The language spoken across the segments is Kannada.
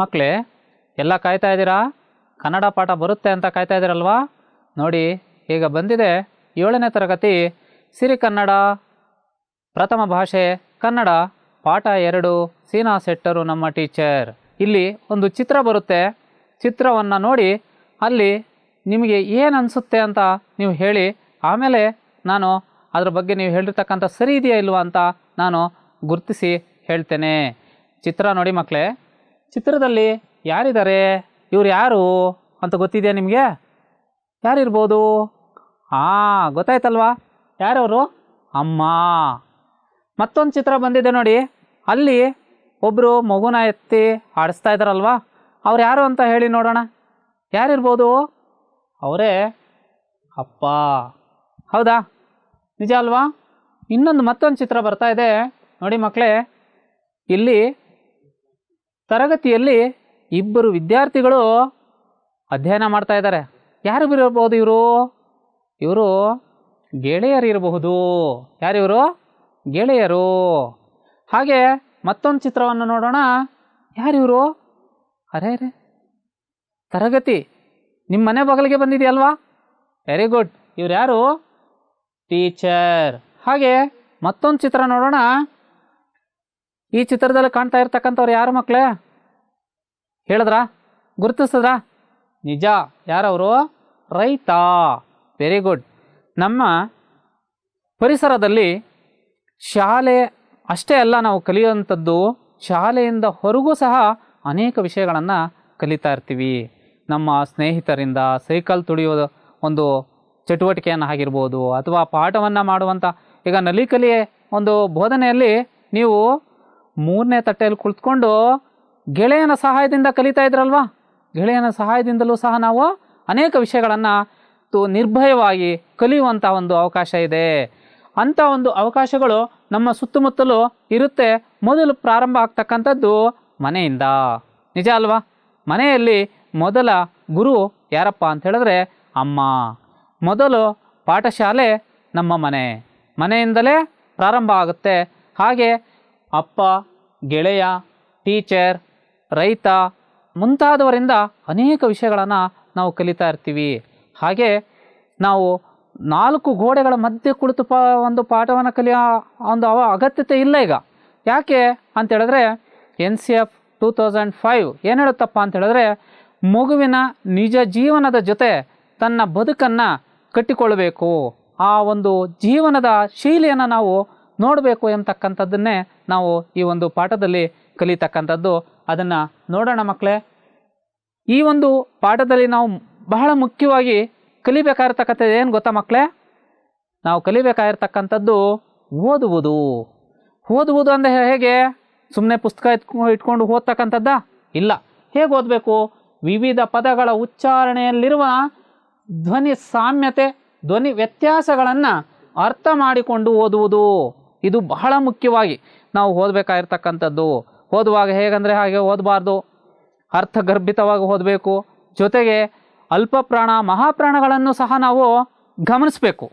ಮಕ್ಕಳೇ ಎಲ್ಲ ಕಾಯ್ತಾ ಇದ್ದೀರಾ? ಕನ್ನಡ ಪಾಠ ಬರುತ್ತೆ ಅಂತ ಕಾಯ್ತಾ ಇದ್ದೀರಲ್ವಾ? ನೋಡಿ, ಈಗ ಬಂದಿದೆ ಏಳನೇ ತರಗತಿ, ಸಿರಿ ಕನ್ನಡ. ಪ್ರಥಮ ಭಾಷೆ, ಕನ್ನಡ. ಪಾಠ ಎರಡು, ಸೀನಾ ಸೆಟ್ಟರು ನಮ್ಮ ಟೀಚರ್. ಇಲ್ಲಿ ಒಂದು ಚಿತ್ರ ಬರುತ್ತೆ. ಚಿತ್ರವನ್ನು ನೋಡಿ, ಅಲ್ಲಿ ನಿಮಗೆ ಏನು ಅನಿಸುತ್ತೆ ಅಂತ ನೀವು ಹೇಳಿ, ಆಮೇಲೆ ನಾನು ಅದ್ರ ಬಗ್ಗೆ ನೀವು ಹೇಳಿರ್ತಕ್ಕಂಥ ಸರಿ ಇದೆಯಾ ಇಲ್ವಾ ಅಂತ ನಾನು ಗುರುತಿಸಿ ಹೇಳ್ತೇನೆ. ಚಿತ್ರ ನೋಡಿ ಮಕ್ಕಳೇ ಚಿತ್ರದಲ್ಲಿ ಯಾರಿದ್ದಾರೆ? ಇವ್ರು ಯಾರು ಅಂತ ಗೊತ್ತಿದೆಯಾ ನಿಮಗೆ? ಯಾರಿರ್ಬೋದು? ಹಾಂ ಗೊತ್ತಾಯ್ತಲ್ವಾ? ಯಾರವರು? ಅಮ್ಮ. ಮತ್ತೊಂದು ಚಿತ್ರ ಬಂದಿದೆ ನೋಡಿ. ಅಲ್ಲಿ ಒಬ್ಬರು ಮಗುನ ಎತ್ತಿ ಆಡಿಸ್ತಾ ಇದ್ದಾರಲ್ವಾ? ಅವ್ರು ಯಾರು ಅಂತ ಹೇಳಿ ನೋಡೋಣ. ಯಾರಿರ್ಬೋದು? ಅವರೇ ಅಪ್ಪ. ಹೌದಾ? ನಿಜ ಅಲ್ವಾ? ಇನ್ನೊಂದು ಮತ್ತೊಂದು ಚಿತ್ರ ಬರ್ತಾ ಇದೆ. ನೋಡಿ ಮಕ್ಕಳೇ ಇಲ್ಲಿ ತರಗತಿಯಲ್ಲಿ ಇಬ್ಬರು ವಿದ್ಯಾರ್ಥಿಗಳು ಅಧ್ಯಯನ ಮಾಡ್ತಾ ಇದ್ದಾರೆ. ಯಾರು ಇರಬಹುದು ಇವರು? ಇವರು ಗೆಳೆಯರಿರಬಹುದು ಯಾರಿವರು ಗೆಳೆಯರು. ಹಾಗೆ ಮತ್ತೊಂದು ಚಿತ್ರವನ್ನು ನೋಡೋಣ. ಯಾರಿವರು ಅರೆ ಅರೆ. ತರಗತಿ. ನಿಮ್ಮ ಮನೆ ಬಗಲಿಗೆ ಬಂದಿದೆಯಲ್ವಾ ವೆರಿ ಗುಡ್ ಇವ್ರು ಯಾರು? ಟೀಚರ್ ಹಾಗೆ ಮತ್ತೊಂದು ಚಿತ್ರ ನೋಡೋಣ. ಈ ಚಿತ್ರದಲ್ಲಿ ಕಾಣ್ತಾ ಇರ್ತಕ್ಕಂಥವ್ರು ಯಾರು ಮಕ್ಕಳೇ ಹೇಳಿದ್ರಾ? ಗುರುತಿಸಿದ್ರಾ? ನಿಜ. ಯಾರವರು? ರೈತ. ವೆರಿ ಗುಡ್ ನಮ್ಮ ಪರಿಸರದಲ್ಲಿ ಶಾಲೆ ಅಷ್ಟೇ ಅಲ್ಲ, ನಾವು ಕಲಿಯುವಂಥದ್ದು ಶಾಲೆಯಿಂದ ಹೊರಗೂ ಸಹ ಅನೇಕ ವಿಷಯಗಳನ್ನು ಕಲಿತಾ ಇರ್ತೀವಿ. ನಮ್ಮ ಸ್ನೇಹಿತರಿಂದ ಸೈಕಲ್ ತುಳಿಯೋದು ಒಂದು ಚಟುವಟಿಕೆಯನ್ನು ಆಗಿರ್ಬೋದು, ಅಥವಾ ಪಾಠವನ್ನು ಮಾಡುವಂಥ ಈಗ ನಲಿಕಲಿ ಒಂದು ಬೋಧನೆಯಲ್ಲಿ ನೀವು ಮೂರನೇ ತಟ್ಟೆಯಲ್ಲಿ ಕುಳಿತುಕೊಂಡು ಗೆಳೆಯನ ಸಹಾಯದಿಂದ ಕಲಿತಾ ಇದ್ರಲ್ವಾ? ಗೆಳೆಯನ ಸಹಾಯದಿಂದಲೂ ಸಹ ನಾವು ಅನೇಕ ವಿಷಯಗಳನ್ನು ನಿರ್ಭಯವಾಗಿ ಕಲಿಯುವಂಥ ಒಂದು ಅವಕಾಶ ಇದೆ. ಅಂಥ ಒಂದು ಅವಕಾಶಗಳು ನಮ್ಮ ಸುತ್ತಮುತ್ತಲೂ ಇರುತ್ತೆ. ಮೊದಲು ಪ್ರಾರಂಭ ಆಗ್ತಕ್ಕಂಥದ್ದು ಮನೆಯಿಂದ. ನಿಜ ಅಲ್ವಾ? ಮನೆಯಲ್ಲಿ ಮೊದಲ ಗುರು ಯಾರಪ್ಪ ಅಂತ ಹೇಳಿದ್ರೆ ಅಮ್ಮ. ಮೊದಲು ಪಾಠಶಾಲೆ ನಮ್ಮ ಮನೆ. ಮನೆಯಿಂದಲೇ ಪ್ರಾರಂಭ ಆಗುತ್ತೆ. ಹಾಗೆ ಅಪ್ಪ, ಗೆಳೆಯ, ಟೀಚರ್, ರೈತ ಮುಂತಾದವರಿಂದ ಅನೇಕ ವಿಷಯಗಳನ್ನು ನಾವು ಕಲಿತಾ ಇರ್ತೀವಿ. ಹಾಗೆ ನಾವು ನಾಲ್ಕು ಗೋಡೆಗಳ ಮಧ್ಯೆ ಕುಳಿತು ಪ ಒಂದು ಪಾಠವನ್ನು ಕಲಿಯೋ ಒಂದು ಅವ ಅಗತ್ಯತೆ ಇಲ್ಲ ಈಗ. ಯಾಕೆ ಅಂತ ಹೇಳಿದ್ರೆ N C F two thousand five ಏನು ಹೇಳುತ್ತಪ್ಪ ಅಂತ ಹೇಳಿದ್ರೆ ಮಗುವಿನ ನಿಜ ಜೀವನದ ಜೊತೆ ತನ್ನ ಬದುಕನ್ನು ಕಟ್ಟಿಕೊಳ್ಳಬೇಕು. ಆ ಒಂದು ಜೀವನದ ಶೈಲಿಯನ್ನು ನಾವು ನೋಡಬೇಕು ಎಂಬತಕ್ಕಂಥದ್ದನ್ನೇ ನಾವು ಈ ಒಂದು ಪಾಠದಲ್ಲಿ ಕಲಿತಕ್ಕಂಥದ್ದು ಅದನ್ನು ನೋಡೋಣ ಮಕ್ಕಳೇ. ಈ ಒಂದು ಪಾಠದಲ್ಲಿ ನಾವು ಬಹಳ ಮುಖ್ಯವಾಗಿ ಕಲಿಬೇಕಾಗಿರ್ತಕ್ಕಂಥದ್ದು ಏನು ಗೊತ್ತಾ ಮಕ್ಕಳೇ? ನಾವು ಕಲಿಬೇಕಾಗಿರ್ತಕ್ಕಂಥದ್ದು ಓದುವುದು. ಓದುವುದು ಅಂದರೆ ಹೇಗೆ? ಸುಮ್ಮನೆ ಪುಸ್ತಕ ಇಟ್ಕೊ ಇಟ್ಕೊಂಡು ಓದ್ತಕ್ಕಂಥದ್ದ? ಇಲ್ಲ. ಹೇಗೆ ಓದಬೇಕು? ವಿವಿಧ ಪದಗಳ ಉಚ್ಚಾರಣೆಯಲ್ಲಿರುವ ಧ್ವನಿ ಸಾಮ್ಯತೆ, ಧ್ವನಿ ವ್ಯತ್ಯಾಸಗಳನ್ನು ಅರ್ಥ ಮಾಡಿಕೊಂಡು ಓದುವುದು. ಇದು ಬಹಳ ಮುಖ್ಯವಾಗಿ ನಾವು ಓದಬೇಕಾಗಿರ್ತಕ್ಕಂಥದ್ದು. ಓದುವಾಗ ಹೇಗಂದರೆ ಹಾಗೆ ಓದಬಾರ್ದು. ಅರ್ಥಗರ್ಭಿತವಾಗಿ ಓದಬೇಕು. ಜೊತೆಗೆ ಅಲ್ಪ ಪ್ರಾಣ ಮಹಾಪ್ರಾಣಗಳನ್ನು ಸಹ ನಾವು ಗಮನಿಸಬೇಕು.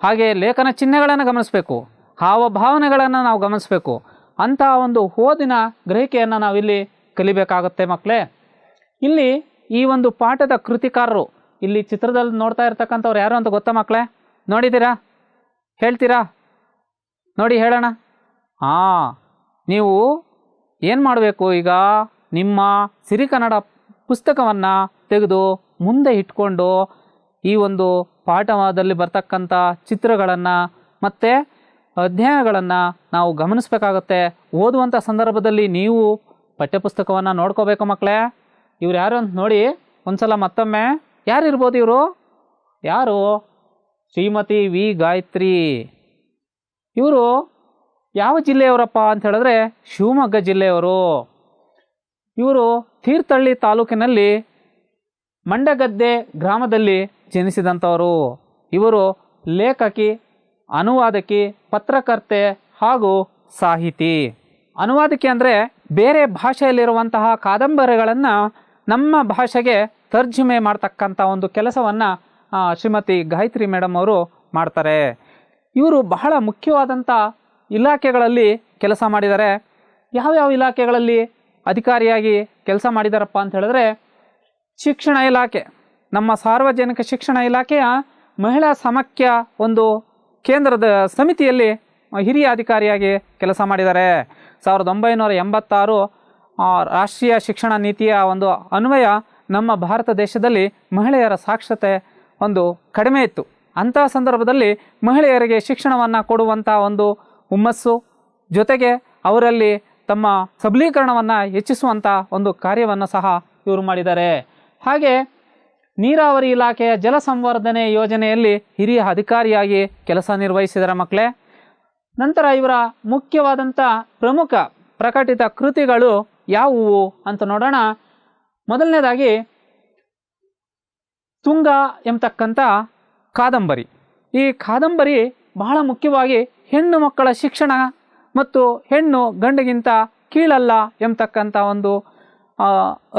ಹಾಗೆ ಲೇಖನ ಚಿಹ್ನೆಗಳನ್ನು ಗಮನಿಸಬೇಕು. ಹಾವಭಾವನೆಗಳನ್ನು ನಾವು ಗಮನಿಸಬೇಕು. ಅಂತಹ ಒಂದು ಓದಿನ ಗ್ರಹಿಕೆಯನ್ನು ನಾವಿಲ್ಲಿ ಕಲಿಬೇಕಾಗುತ್ತೆ ಮಕ್ಕಳೇ ಇಲ್ಲಿ ಈ ಒಂದು ಪಾಠದ ಕೃತಿಕಾರರು, ಇಲ್ಲಿ ಚಿತ್ರದಲ್ಲಿ ನೋಡ್ತಾ ಇರ್ತಕ್ಕಂಥವ್ರು ಯಾರು ಅಂತ ಗೊತ್ತಾ ಮಕ್ಕಳೇ ನೋಡಿದ್ದೀರಾ? ಹೇಳ್ತೀರಾ? ನೋಡಿ ಹೇಳೋಣ. ಹಾಂ ನೀವು ಏನು ಮಾಡಬೇಕು ಈಗ? ನಿಮ್ಮ ಸಿರಿ ಕನ್ನಡ ಪುಸ್ತಕವನ್ನು ತೆಗೆದು ಮುಂದೆ ಇಟ್ಕೊಂಡು ಈ ಒಂದು ಪಾಠದಲ್ಲಿ ಬರ್ತಕ್ಕಂಥ ಚಿತ್ರಗಳನ್ನು ಮತ್ತು ಅಧ್ಯಯನಗಳನ್ನು ನಾವು ಗಮನಿಸಬೇಕಾಗತ್ತೆ. ಓದುವಂಥ ಸಂದರ್ಭದಲ್ಲಿ ನೀವು ಪಠ್ಯಪುಸ್ತಕವನ್ನು ನೋಡ್ಕೋಬೇಕು ಮಕ್ಕಳೇ ಇವ್ರು ಯಾರು ಅಂತ ನೋಡಿ ಒಂದ್ಸಲ ಮತ್ತೊಮ್ಮೆ. ಯಾರು ಇರ್ಬೋದು ಇವರು? ಯಾರು? ಶ್ರೀಮತಿ ವಿ ಗಾಯತ್ರಿ. ಇವರು ಯಾವ ಜಿಲ್ಲೆಯವರಪ್ಪ ಅಂತ ಹೇಳಿದ್ರೆ ಶಿವಮೊಗ್ಗ ಜಿಲ್ಲೆಯವರು. ಇವರು ತೀರ್ಥಹಳ್ಳಿ ತಾಲೂಕಿನಲ್ಲಿ ಮಂಡಗದ್ದೆ ಗ್ರಾಮದಲ್ಲಿ ಜನಿಸಿದಂಥವರು. ಇವರು ಲೇಖಕಿ, ಅನುವಾದಕಿ, ಪತ್ರಕರ್ತೆ ಹಾಗೂ ಸಾಹಿತಿ. ಅನುವಾದಕಿ ಅಂದರೆ ಬೇರೆ ಭಾಷೆಯಲ್ಲಿರುವಂತಹ ಕಾದಂಬರಿಗಳನ್ನು ನಮ್ಮ ಭಾಷೆಗೆ ತರ್ಜುಮೆ ಮಾಡ್ತಕ್ಕಂಥ ಒಂದು ಕೆಲಸವನ್ನು ಶ್ರೀಮತಿ ಗಾಯತ್ರಿ ಮೇಡಮ್ ಅವರು ಮಾಡ್ತಾರೆ. ಇವರು ಬಹಳ ಮುಖ್ಯವಾದಂಥ ಇಲಾಖೆಗಳಲ್ಲಿ ಕೆಲಸ ಮಾಡಿದ್ದಾರೆ. ಯಾವ್ಯಾವ ಇಲಾಖೆಗಳಲ್ಲಿ ಅಧಿಕಾರಿಯಾಗಿ ಕೆಲಸ ಮಾಡಿದಾರಪ್ಪ ಅಂತ ಹೇಳಿದ್ರೆ, ಶಿಕ್ಷಣ ಇಲಾಖೆ, ನಮ್ಮ ಸಾರ್ವಜನಿಕ ಶಿಕ್ಷಣ ಇಲಾಖೆಯ ಮಹಿಳಾ ಸಮಖ್ಯ ಒಂದು ಕೇಂದ್ರದ ಸಮಿತಿಯಲ್ಲಿ ಹಿರಿಯ ಅಧಿಕಾರಿಯಾಗಿ ಕೆಲಸ ಮಾಡಿದ್ದಾರೆ. ಸಾವಿರದ ಒಂಬೈನೂರ ಎಂಬತ್ತಾರು ರಾಷ್ಟ್ರೀಯ ಶಿಕ್ಷಣ ನೀತಿಯ ಒಂದು ಅನ್ವಯ ನಮ್ಮ ಭಾರತ ದೇಶದಲ್ಲಿ ಮಹಿಳೆಯರ ಸಾಕ್ಷರತೆ ಒಂದು ಕಡಿಮೆ ಇತ್ತು. ಅಂತಹ ಸಂದರ್ಭದಲ್ಲಿ ಮಹಿಳೆಯರಿಗೆ ಶಿಕ್ಷಣವನ್ನು ಕೊಡುವಂಥ ಒಂದು ಹುಮ್ಮಸ್ಸು, ಜೊತೆಗೆ ಅವರಲ್ಲಿ ತಮ್ಮ ಸಬಲೀಕರಣವನ್ನು ಹೆಚ್ಚಿಸುವಂಥ ಒಂದು ಕಾರ್ಯವನ್ನು ಸಹ ಇವರು ಮಾಡಿದ್ದಾರೆ. ಹಾಗೆ ನೀರಾವರಿ ಇಲಾಖೆಯ ಜಲಸಂವರ್ಧನೆ ಯೋಜನೆಯಲ್ಲಿ ಹಿರಿಯ ಅಧಿಕಾರಿಯಾಗಿ ಕೆಲಸ ನಿರ್ವಹಿಸಿದರ ಮಕ್ಕಳೇ. ನಂತರ ಇವರ ಮುಖ್ಯವಾದಂಥ ಪ್ರಮುಖ ಪ್ರಕಟಿತ ಕೃತಿಗಳು ಯಾವುವು ಅಂತ ನೋಡೋಣ. ಮೊದಲನೇದಾಗಿ ತುಂಗ ಎಂಬತಕ್ಕಂಥ ಕಾದಂಬರಿ. ಈ ಕಾದಂಬರಿ ಬಹಳ ಮುಖ್ಯವಾಗಿ ಹೆಣ್ಣು ಮಕ್ಕಳ ಶಿಕ್ಷಣ ಮತ್ತು ಹೆಣ್ಣು ಗಂಡಗಿಂತ ಕೀಳಲ್ಲ ಎಂಬತಕ್ಕಂಥ ಒಂದು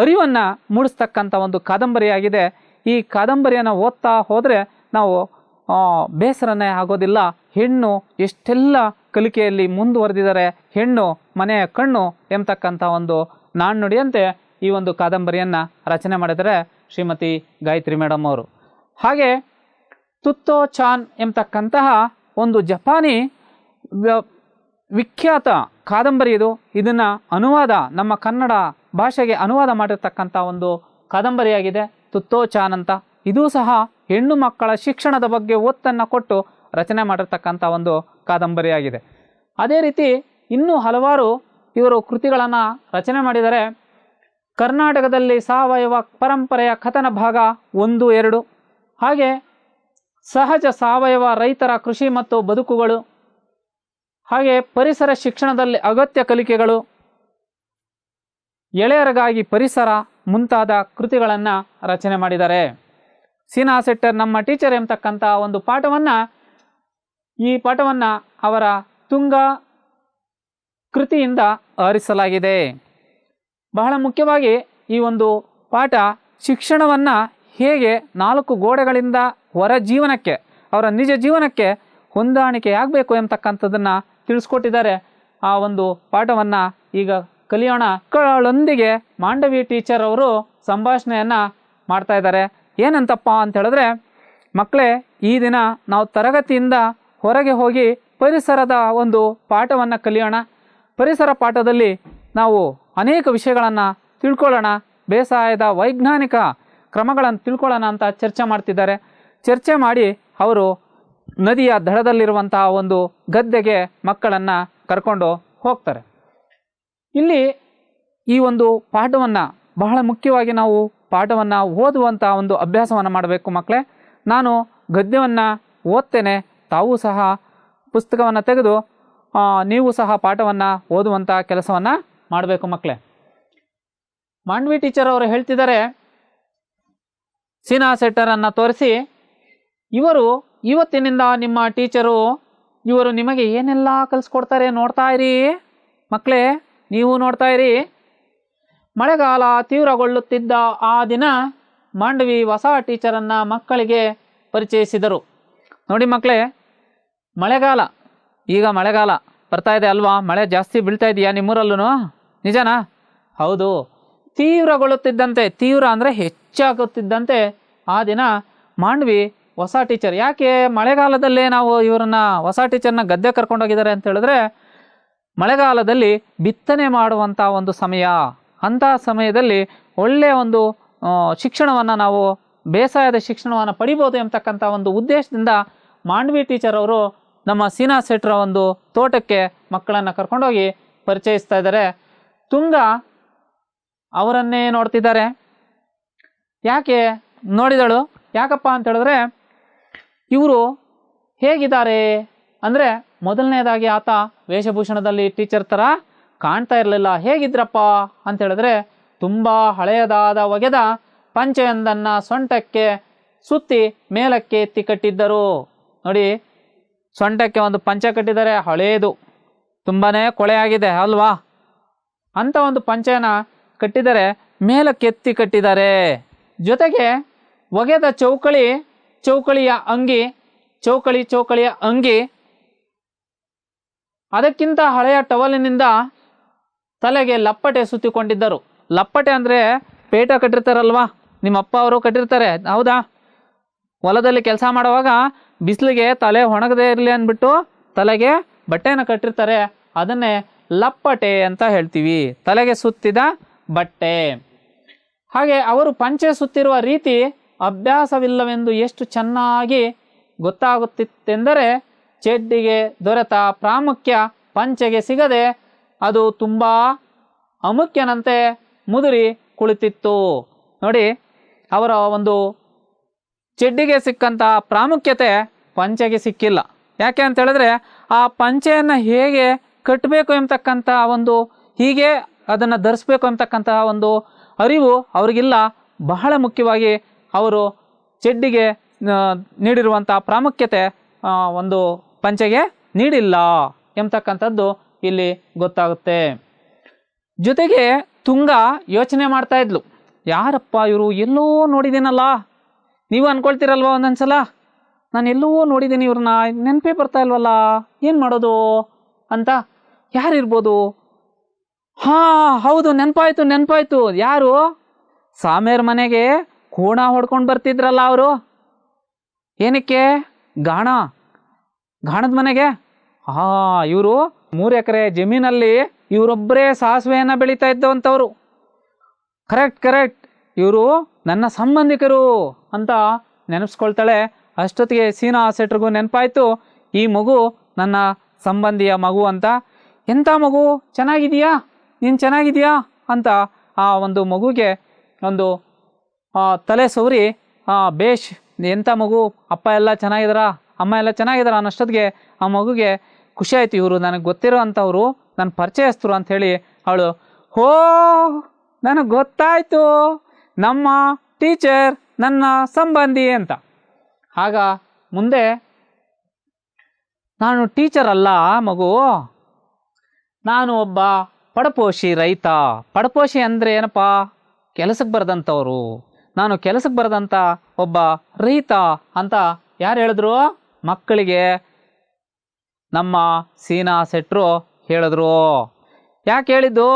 ಅರಿವನ್ನು ಮೂಡಿಸ್ತಕ್ಕಂಥ ಒಂದು ಕಾದಂಬರಿಯಾಗಿದೆ. ಈ ಕಾದಂಬರಿಯನ್ನು ಓದ್ತಾ ಹೋದರೆ ನಾವು ಬೇಸರನೇ ಆಗೋದಿಲ್ಲ. ಹೆಣ್ಣು ಎಷ್ಟೆಲ್ಲ ಕಲಿಕೆಯಲ್ಲಿ ಮುಂದುವರೆದಿದ್ದಾರೆ. ಹೆಣ್ಣು ಮನೆಯ ಕಣ್ಣು ಎಂಬತಕ್ಕಂಥ ಒಂದು ನಾಣ್ಣುಡಿಯಂತೆ ಈ ಒಂದು ಕಾದಂಬರಿಯನ್ನು ರಚನೆ ಮಾಡಿದರೆ ಶ್ರೀಮತಿ ಗಾಯತ್ರಿ ಮೇಡಮ್ ಅವರು. ಹಾಗೆ ತುತ್ತೋ ಚಾನ್ ಎಂಬತಕ್ಕಂತಹ ಒಂದು ಜಪಾನಿ ವಿಖ್ಯಾತ ಕಾದಂಬರಿ ಇದು. ಇದನ್ನು ಅನುವಾದ, ನಮ್ಮ ಕನ್ನಡ ಭಾಷೆಗೆ ಅನುವಾದ ಮಾಡಿರ್ತಕ್ಕಂಥ ಒಂದು ಕಾದಂಬರಿಯಾಗಿದೆ, ತುತ್ತೋ ಚಾನ್ ಅಂತ. ಇದೂ ಸಹ ಹೆಣ್ಣು ಮಕ್ಕಳ ಶಿಕ್ಷಣದ ಬಗ್ಗೆ ಒತ್ತನ್ನು ಕೊಟ್ಟು ರಚನೆ ಮಾಡಿರ್ತಕ್ಕಂಥ ಒಂದು ಕಾದಂಬರಿಯಾಗಿದೆ. ಅದೇ ರೀತಿ ಇನ್ನೂ ಹಲವಾರು ಇವರು ಕೃತಿಗಳನ್ನು ರಚನೆ ಮಾಡಿದರೆ, ಕರ್ನಾಟಕದಲ್ಲಿ ಸಾವಯವ ಪರಂಪರೆಯ ಕಥನ ಭಾಗ ಒಂದು ಎರಡು. ಹಾಗೆ ಸಹಜ ಸಾವಯವ ರೈತರ ಕೃಷಿ ಮತ್ತು ಬದುಕುಗಳು, ಹಾಗೆ ಪರಿಸರ ಶಿಕ್ಷಣದಲ್ಲಿ ಅಗತ್ಯ ಕಲಿಕೆಗಳು, ಎಳೆಯರಿಗಾಗಿ ಪರಿಸರ ಮುಂತಾದ ಕೃತಿಗಳನ್ನು ರಚನೆ ಮಾಡಿದ್ದಾರೆ. ಸೀನಾ ಸೆಟ್ಟರ್ ನಮ್ಮ ಟೀಚರ್ ಎಂಬತಕ್ಕಂಥ ಒಂದು ಪಾಠವನ್ನು, ಈ ಪಾಠವನ್ನು ಅವರ ತುಂಗ ಕೃತಿಯಿಂದ ಆರಿಸಲಾಗಿದೆ. ಬಹಳ ಮುಖ್ಯವಾಗಿ ಈ ಒಂದು ಪಾಠ ಶಿಕ್ಷಣವನ್ನು ಹೇಗೆ ನಾಲ್ಕು ಗೋಡೆಗಳಿಂದ ಹೊರ ಜೀವನಕ್ಕೆ, ಅವರ ನಿಜ ಜೀವನಕ್ಕೆ ಹೊಂದಾಣಿಕೆ ಆಗಬೇಕು ಎಂಬತಕ್ಕಂಥದ್ದನ್ನು ತಿಳಿಸ್ಕೊಟ್ಟಿದ್ದಾರೆ. ಆ ಒಂದು ಪಾಠವನ್ನು ಈಗ ಕಲಿಯೋಣ. ಮಕ್ಕಳೊಂದಿಗೆ ಮಾಂಡವಿ ಟೀಚರ್ ಅವರು ಸಂಭಾಷಣೆಯನ್ನು ಮಾಡ್ತಾ ಇದ್ದಾರೆ. ಏನಂತಪ್ಪ ಅಂತ ಹೇಳಿದ್ರೆ, ಮಕ್ಕಳೇ, ಈ ದಿನ ನಾವು ತರಗತಿಯಿಂದ ಹೊರಗೆ ಹೋಗಿ ಪರಿಸರದ ಒಂದು ಪಾಠವನ್ನು ಕಲಿಯೋಣ. ಪರಿಸರ ಪಾಠದಲ್ಲಿ ನಾವು ಅನೇಕ ವಿಷಯಗಳನ್ನು ತಿಳ್ಕೊಳ್ಳೋಣ. ಬೇಸಾಯದ ವೈಜ್ಞಾನಿಕ ಕ್ರಮಗಳನ್ನು ತಿಳ್ಕೊಳ್ಳೋಣ ಅಂತ ಚರ್ಚೆ ಮಾಡ್ತಿದ್ದಾರೆ. ಚರ್ಚೆ ಮಾಡಿ ಅವರು ನದಿಯ ದಡದಲ್ಲಿರುವಂತಹ ಒಂದು ಗದ್ದೆಗೆ ಮಕ್ಕಳನ್ನು ಕರ್ಕೊಂಡು ಹೋಗ್ತಾರೆ. ಇಲ್ಲಿ ಈ ಒಂದು ಪಾಠವನ್ನು ಬಹಳ ಮುಖ್ಯವಾಗಿ ನಾವು ಪಾಠವನ್ನು ಓದುವಂಥ ಒಂದು ಅಭ್ಯಾಸವನ್ನು ಮಾಡಬೇಕು ಮಕ್ಕಳೇ. ನಾನು ಗದ್ಯವನ್ನು ಓದ್ತೇನೆ, ತಾವೂ ಸಹ ಪುಸ್ತಕವನ್ನು ತೆಗೆದು ನೀವು ಸಹ ಪಾಠವನ್ನು ಓದುವಂಥ ಕೆಲಸವನ್ನು ಮಾಡಬೇಕು ಮಕ್ಕಳೇ. ಮಾಂಡ್ವಿ ಟೀಚರ್ ಅವರು ಹೇಳ್ತಿದ್ದಾರೆ ಸೀನಾ ಸೆಟ್ಟರನ್ನು ತೋರಿಸಿ, ಇವರು ಇವತ್ತಿನಿಂದ ನಿಮ್ಮ ಟೀಚರು, ಇವರು ನಿಮಗೆ ಏನೆಲ್ಲ ಕಲಿಸ್ಕೊಡ್ತಾರೆ ನೋಡ್ತಾ ಇರಿ. ಮಕ್ಕಳೇ ನೀವು ನೋಡ್ತಾ ಇರಿ. ಮಳೆಗಾಲ ತೀವ್ರಗೊಳ್ಳುತ್ತಿದ್ದ ಆ ದಿನ ಮಾಂಡವಿ ಹೊಸ ಟೀಚರನ್ನು ಮಕ್ಕಳಿಗೆ ಪರಿಚಯಿಸಿದರು. ನೋಡಿ ಮಕ್ಕಳೇ ಮಳೆಗಾಲ, ಈಗ ಮಳೆಗಾಲ ಬರ್ತಾ ಇದೆ ಅಲ್ವಾ? ಮಳೆ ಜಾಸ್ತಿ ಬೀಳ್ತಾ ಇದೆಯಾ ನಿಮ್ಮೂರಲ್ಲೂ ನಿಜನಾ? ಹೌದು. ತೀವ್ರಗೊಳ್ಳುತ್ತಿದ್ದಂತೆ, ತೀವ್ರ ಅಂದರೆ ಹೆಚ್ಚಾಗುತ್ತಿದ್ದಂತೆ ಆ ದಿನ ಮಾಂಡ್ವಿ ಹೊಸ ಟೀಚರ್. ಯಾಕೆ ಮಳೆಗಾಲದಲ್ಲೇ ನಾವು ಇವರನ್ನ ಹೊಸ ಟೀಚರ್ನ ಗದ್ದೆ ಕರ್ಕೊಂಡೋಗಿದ್ದಾರೆ ಅಂತ ಹೇಳಿದ್ರೆ, ಮಳೆಗಾಲದಲ್ಲಿ ಬಿತ್ತನೆ ಮಾಡುವಂಥ ಒಂದು ಸಮಯ. ಅಂಥ ಸಮಯದಲ್ಲಿ ಒಳ್ಳೆಯ ಒಂದು ಶಿಕ್ಷಣವನ್ನು ನಾವು ಬೇಸಾಯದ ಶಿಕ್ಷಣವನ್ನು ಪಡಿಬೋದು ಎಂಬತಕ್ಕಂಥ ಒಂದು ಉದ್ದೇಶದಿಂದ ಮಾಂಡ್ವಿ ಟೀಚರ್ ಅವರು ನಮ್ಮ ಸೀನಾ ಸೆಟ್ರ ಒಂದು ತೋಟಕ್ಕೆ ಮಕ್ಕಳನ್ನು ಕರ್ಕೊಂಡೋಗಿ ಪರಿಚಯಿಸ್ತಾ ಇದ್ದಾರೆ. ತುಂಗ ಅವರನ್ನೇ ನೋಡ್ತಿದ್ದಾರೆ. ಯಾಕೆ? ನೋಡಿದಳು. ಯಾಕಪ್ಪ ಅಂತ ಹೇಳಿದ್ರೆ, ಇವರು ಹೇಗಿದ್ದಾರೆ ಅಂದರೆ ಮೊದಲನೇದಾಗಿ ಆತ ವೇಷಭೂಷಣದಲ್ಲಿ ಟೀಚರ್ ಥರ ಕಾಣ್ತಾ ಇರಲಿಲ್ಲ. ಹೇಗಿದ್ರಪ್ಪ ಅಂತ ಹೇಳಿದ್ರೆ, ತುಂಬ ಹಳೆಯದಾದ ಒಗೆದ ಪಂಚೆಯೊಂದನ್ನು ಸೊಂಟಕ್ಕೆ ಸುತ್ತಿ ಮೇಲಕ್ಕೆ ಎತ್ತಿ ಕಟ್ಟಿದ್ದರು. ನೋಡಿ, ಸೊಂಟಕ್ಕೆ ಒಂದು ಪಂಚ ಕಟ್ಟಿದ್ದಾರೆ. ಹಳೆಯದು ತುಂಬಾ ಕೊಳೆಯಾಗಿದೆ ಅಲ್ವಾ? ಅಂಥ ಒಂದು ಪಂಚೆನ ಕಟ್ಟಿದರೆ ಮೇಲೆ ಕೆತ್ತಿ ಕಟ್ಟಿದ್ದಾರೆ. ಜೊತೆಗೆ ಒಗೆದ ಚೌಕಳಿ, ಚೌಕಳಿಯ ಅಂಗಿ, ಚೌಕಳಿ, ಚೌಕಳಿಯ ಅಂಗಿ, ಅದಕ್ಕಿಂತ ಹಳೆಯ ಟವಲಿನಿಂದ ತಲೆಗೆ ಲಪ್ಪಟೆ ಸುತ್ತಿಕೊಂಡಿದ್ದರು. ಲಪ್ಪಟೆ ಅಂದರೆ ಪೇಟ ಕಟ್ಟಿರ್ತಾರಲ್ವಾ? ನಿಮ್ಮ ಅಪ್ಪ ಅವರು ಕಟ್ಟಿರ್ತಾರೆ, ಹೌದಾ? ಹೊಲದಲ್ಲಿ ಕೆಲಸ ಮಾಡುವಾಗ ಬಿಸಿಲಿಗೆ ತಲೆ ಒಣಗದೇ ಇರಲಿ ಅಂದ್ಬಿಟ್ಟು ತಲೆಗೆ ಬಟ್ಟೆಯನ್ನು ಕಟ್ಟಿರ್ತಾರೆ. ಅದನ್ನೇ ಲಪ್ಪಟೆ ಅಂತ ಹೇಳ್ತೀವಿ. ತಲೆಗೆ ಸುತ್ತಿದ ಬಟ್ಟೆ. ಹಾಗೆ ಅವರು ಪಂಚೆ ಸುತ್ತಿರುವ ರೀತಿ ಅಭ್ಯಾಸವಿಲ್ಲವೆಂದು ಎಷ್ಟು ಚೆನ್ನಾಗಿ ಗೊತ್ತಾಗುತ್ತಿತ್ತೆಂದರೆ ಚೆಡ್ಡಿಗೆ ದೊರೆತ ಪ್ರಾಮುಖ್ಯ ಪಂಚೆಗೆ ಸಿಗದೆ ಅದು ತುಂಬ ಅಮುಖ್ಯನಂತೆ ಮುದುರಿ ಕುಳಿತಿತ್ತು. ನೋಡಿ, ಅವರ ಒಂದು ಚೆಡ್ಡಿಗೆ ಸಿಕ್ಕಂಥ ಪ್ರಾಮುಖ್ಯತೆ ಪಂಚೆಗೆ ಸಿಕ್ಕಿಲ್ಲ. ಯಾಕೆ ಅಂತ ಹೇಳಿದ್ರೆ ಆ ಪಂಚೆಯನ್ನು ಹೇಗೆ ಕಟ್ಟಬೇಕು ಎಂಬತಕ್ಕಂಥ ಒಂದು ಹೀಗೆ ಅದನ್ನು ಧರಿಸ್ಬೇಕು ಅಂತಕ್ಕಂತಹ ಒಂದು ಅರಿವು ಅವರಿಗಿಲ್ಲ. ಬಹಳ ಮುಖ್ಯವಾಗಿ ಅವರು ಚೆಡ್ಡಿಗೆ ನೀಡಿರುವಂಥ ಪ್ರಾಮುಖ್ಯತೆ ಒಂದು ಪಂಚೆಗೆ ನೀಡಿಲ್ಲ ಎಂಬತಕ್ಕಂಥದ್ದು ಇಲ್ಲಿ ಗೊತ್ತಾಗುತ್ತೆ. ಜೊತೆಗೆ ತುಂಗ ಯೋಚನೆ ಮಾಡ್ತಾ ಇದ್ಲು. ಯಾರಪ್ಪ ಇವರು, ಎಲ್ಲೋ ನೋಡಿದ್ದೀನಲ್ಲ ನೀವು ಅಂದ್ಕೊಳ್ತೀರಲ್ವ ಒಂದೊಂದ್ಸಲ? ನಾನು ಎಲ್ಲೋ ನೋಡಿದ್ದೀನಿ ಇವ್ರನ್ನ, ನೆನಪೇ ಬರ್ತಾ ಇಲ್ವಲ್ಲ? ಏನು ಮಾಡೋದು? ಅಂತ ಯಾರಿರ್ಬೋದು? ಹಾಂ, ಹೌದು, ನೆನಪಾಯ್ತು ನೆನಪಾಯ್ತು. ಯಾರು? ಸಾಮೇರ್ ಮನೆಗೆ ಕೋಣ ಹೊಡ್ಕೊಂಡು ಬರ್ತಿದ್ರಲ್ಲ ಅವರು? ಏನಕ್ಕೆ? ಗಾಣ? ಗಾಣದ ಮನೆಗೆ? ಹಾ, ಇವರು ಮೂರು ಎಕರೆ ಜಮೀನಲ್ಲಿ ಇವರೊಬ್ಬರೇ ಸಾಸಿವೆಯನ್ನು ಬೆಳೀತಾ ಇದ್ದವಂಥವ್ರು ಕರೆಕ್ಟ್ ಕರೆಕ್ಟ್. ಇವರು ನನ್ನ ಸಂಬಂಧಿಕರು ಅಂತ ನೆನೆಸ್ಕೊಳ್ತಾಳೆ. ಅಷ್ಟೊತ್ತಿಗೆ ಸೀನಾ ಸೆಟ್ರಿಗೂ ನೆನಪಾಯ್ತು, ಈ ಮಗು ನನ್ನ ಸಂಬಂಧಿಯ ಮಗು ಅಂತ. ಎಂಥ ಮಗು? ಚೆನ್ನಾಗಿದೆಯಾ? ನೀನು ಚೆನ್ನಾಗಿದೆಯಾ ಅಂತ ಆ ಒಂದು ಮಗುಗೆ ಒಂದು ತಲೆ ಸವರಿ ಬೇಷ್ ಎಂಥ ಮಗು, ಅಪ್ಪ ಎಲ್ಲ ಚೆನ್ನಾಗಿದಾರ, ಅಮ್ಮ ಎಲ್ಲ ಚೆನ್ನಾಗಿದಾರ ಅನ್ನೋಷ್ಟೊತ್ತಿಗೆ ಆ ಮಗುಗೆ ಖುಷಿ ಆಯ್ತು ಇವರು. ನನಗೆ ಗೊತ್ತಿರೋ ಅಂಥವ್ರು ನನ್ನ ಪರಿಚಯಸ್ಥರು ಅಂಥೇಳಿ ಅವಳು, ಹೋ, ನನಗೆ ಗೊತ್ತಾಯ್ತು. ನಮ್ಮ ಟೀಚರ್ ನನ್ನ ಸಂಬಂಧಿ ಅಂತ. ಆಗ ಮುಂದೆ, ನಾನು ಟೀಚರ್ ಅಲ್ಲ ಮಗು. ನಾನು ಒಬ್ಬ ಪಡಪೋಷಿ ರೈತ. ಪಡಪೋಷಿ ಅಂದರೆ ಏನಪ್ಪ? ಕೆಲಸಕ್ಕೆ ಬರೆದಂಥವ್ರು. ನಾನು ಕೆಲಸಕ್ಕೆ ಬರೆದಂಥ ಒಬ್ಬ ರೈತ ಅಂತ ಯಾರು ಹೇಳಿದ್ರು? ಮಕ್ಕಳಿಗೆ. ನಮ್ಮ ಸೀನಾ ಸೆಟ್ರು ಹೇಳಿದ್ರು. ಯಾಕೆ ಹೇಳಿದ್ದು?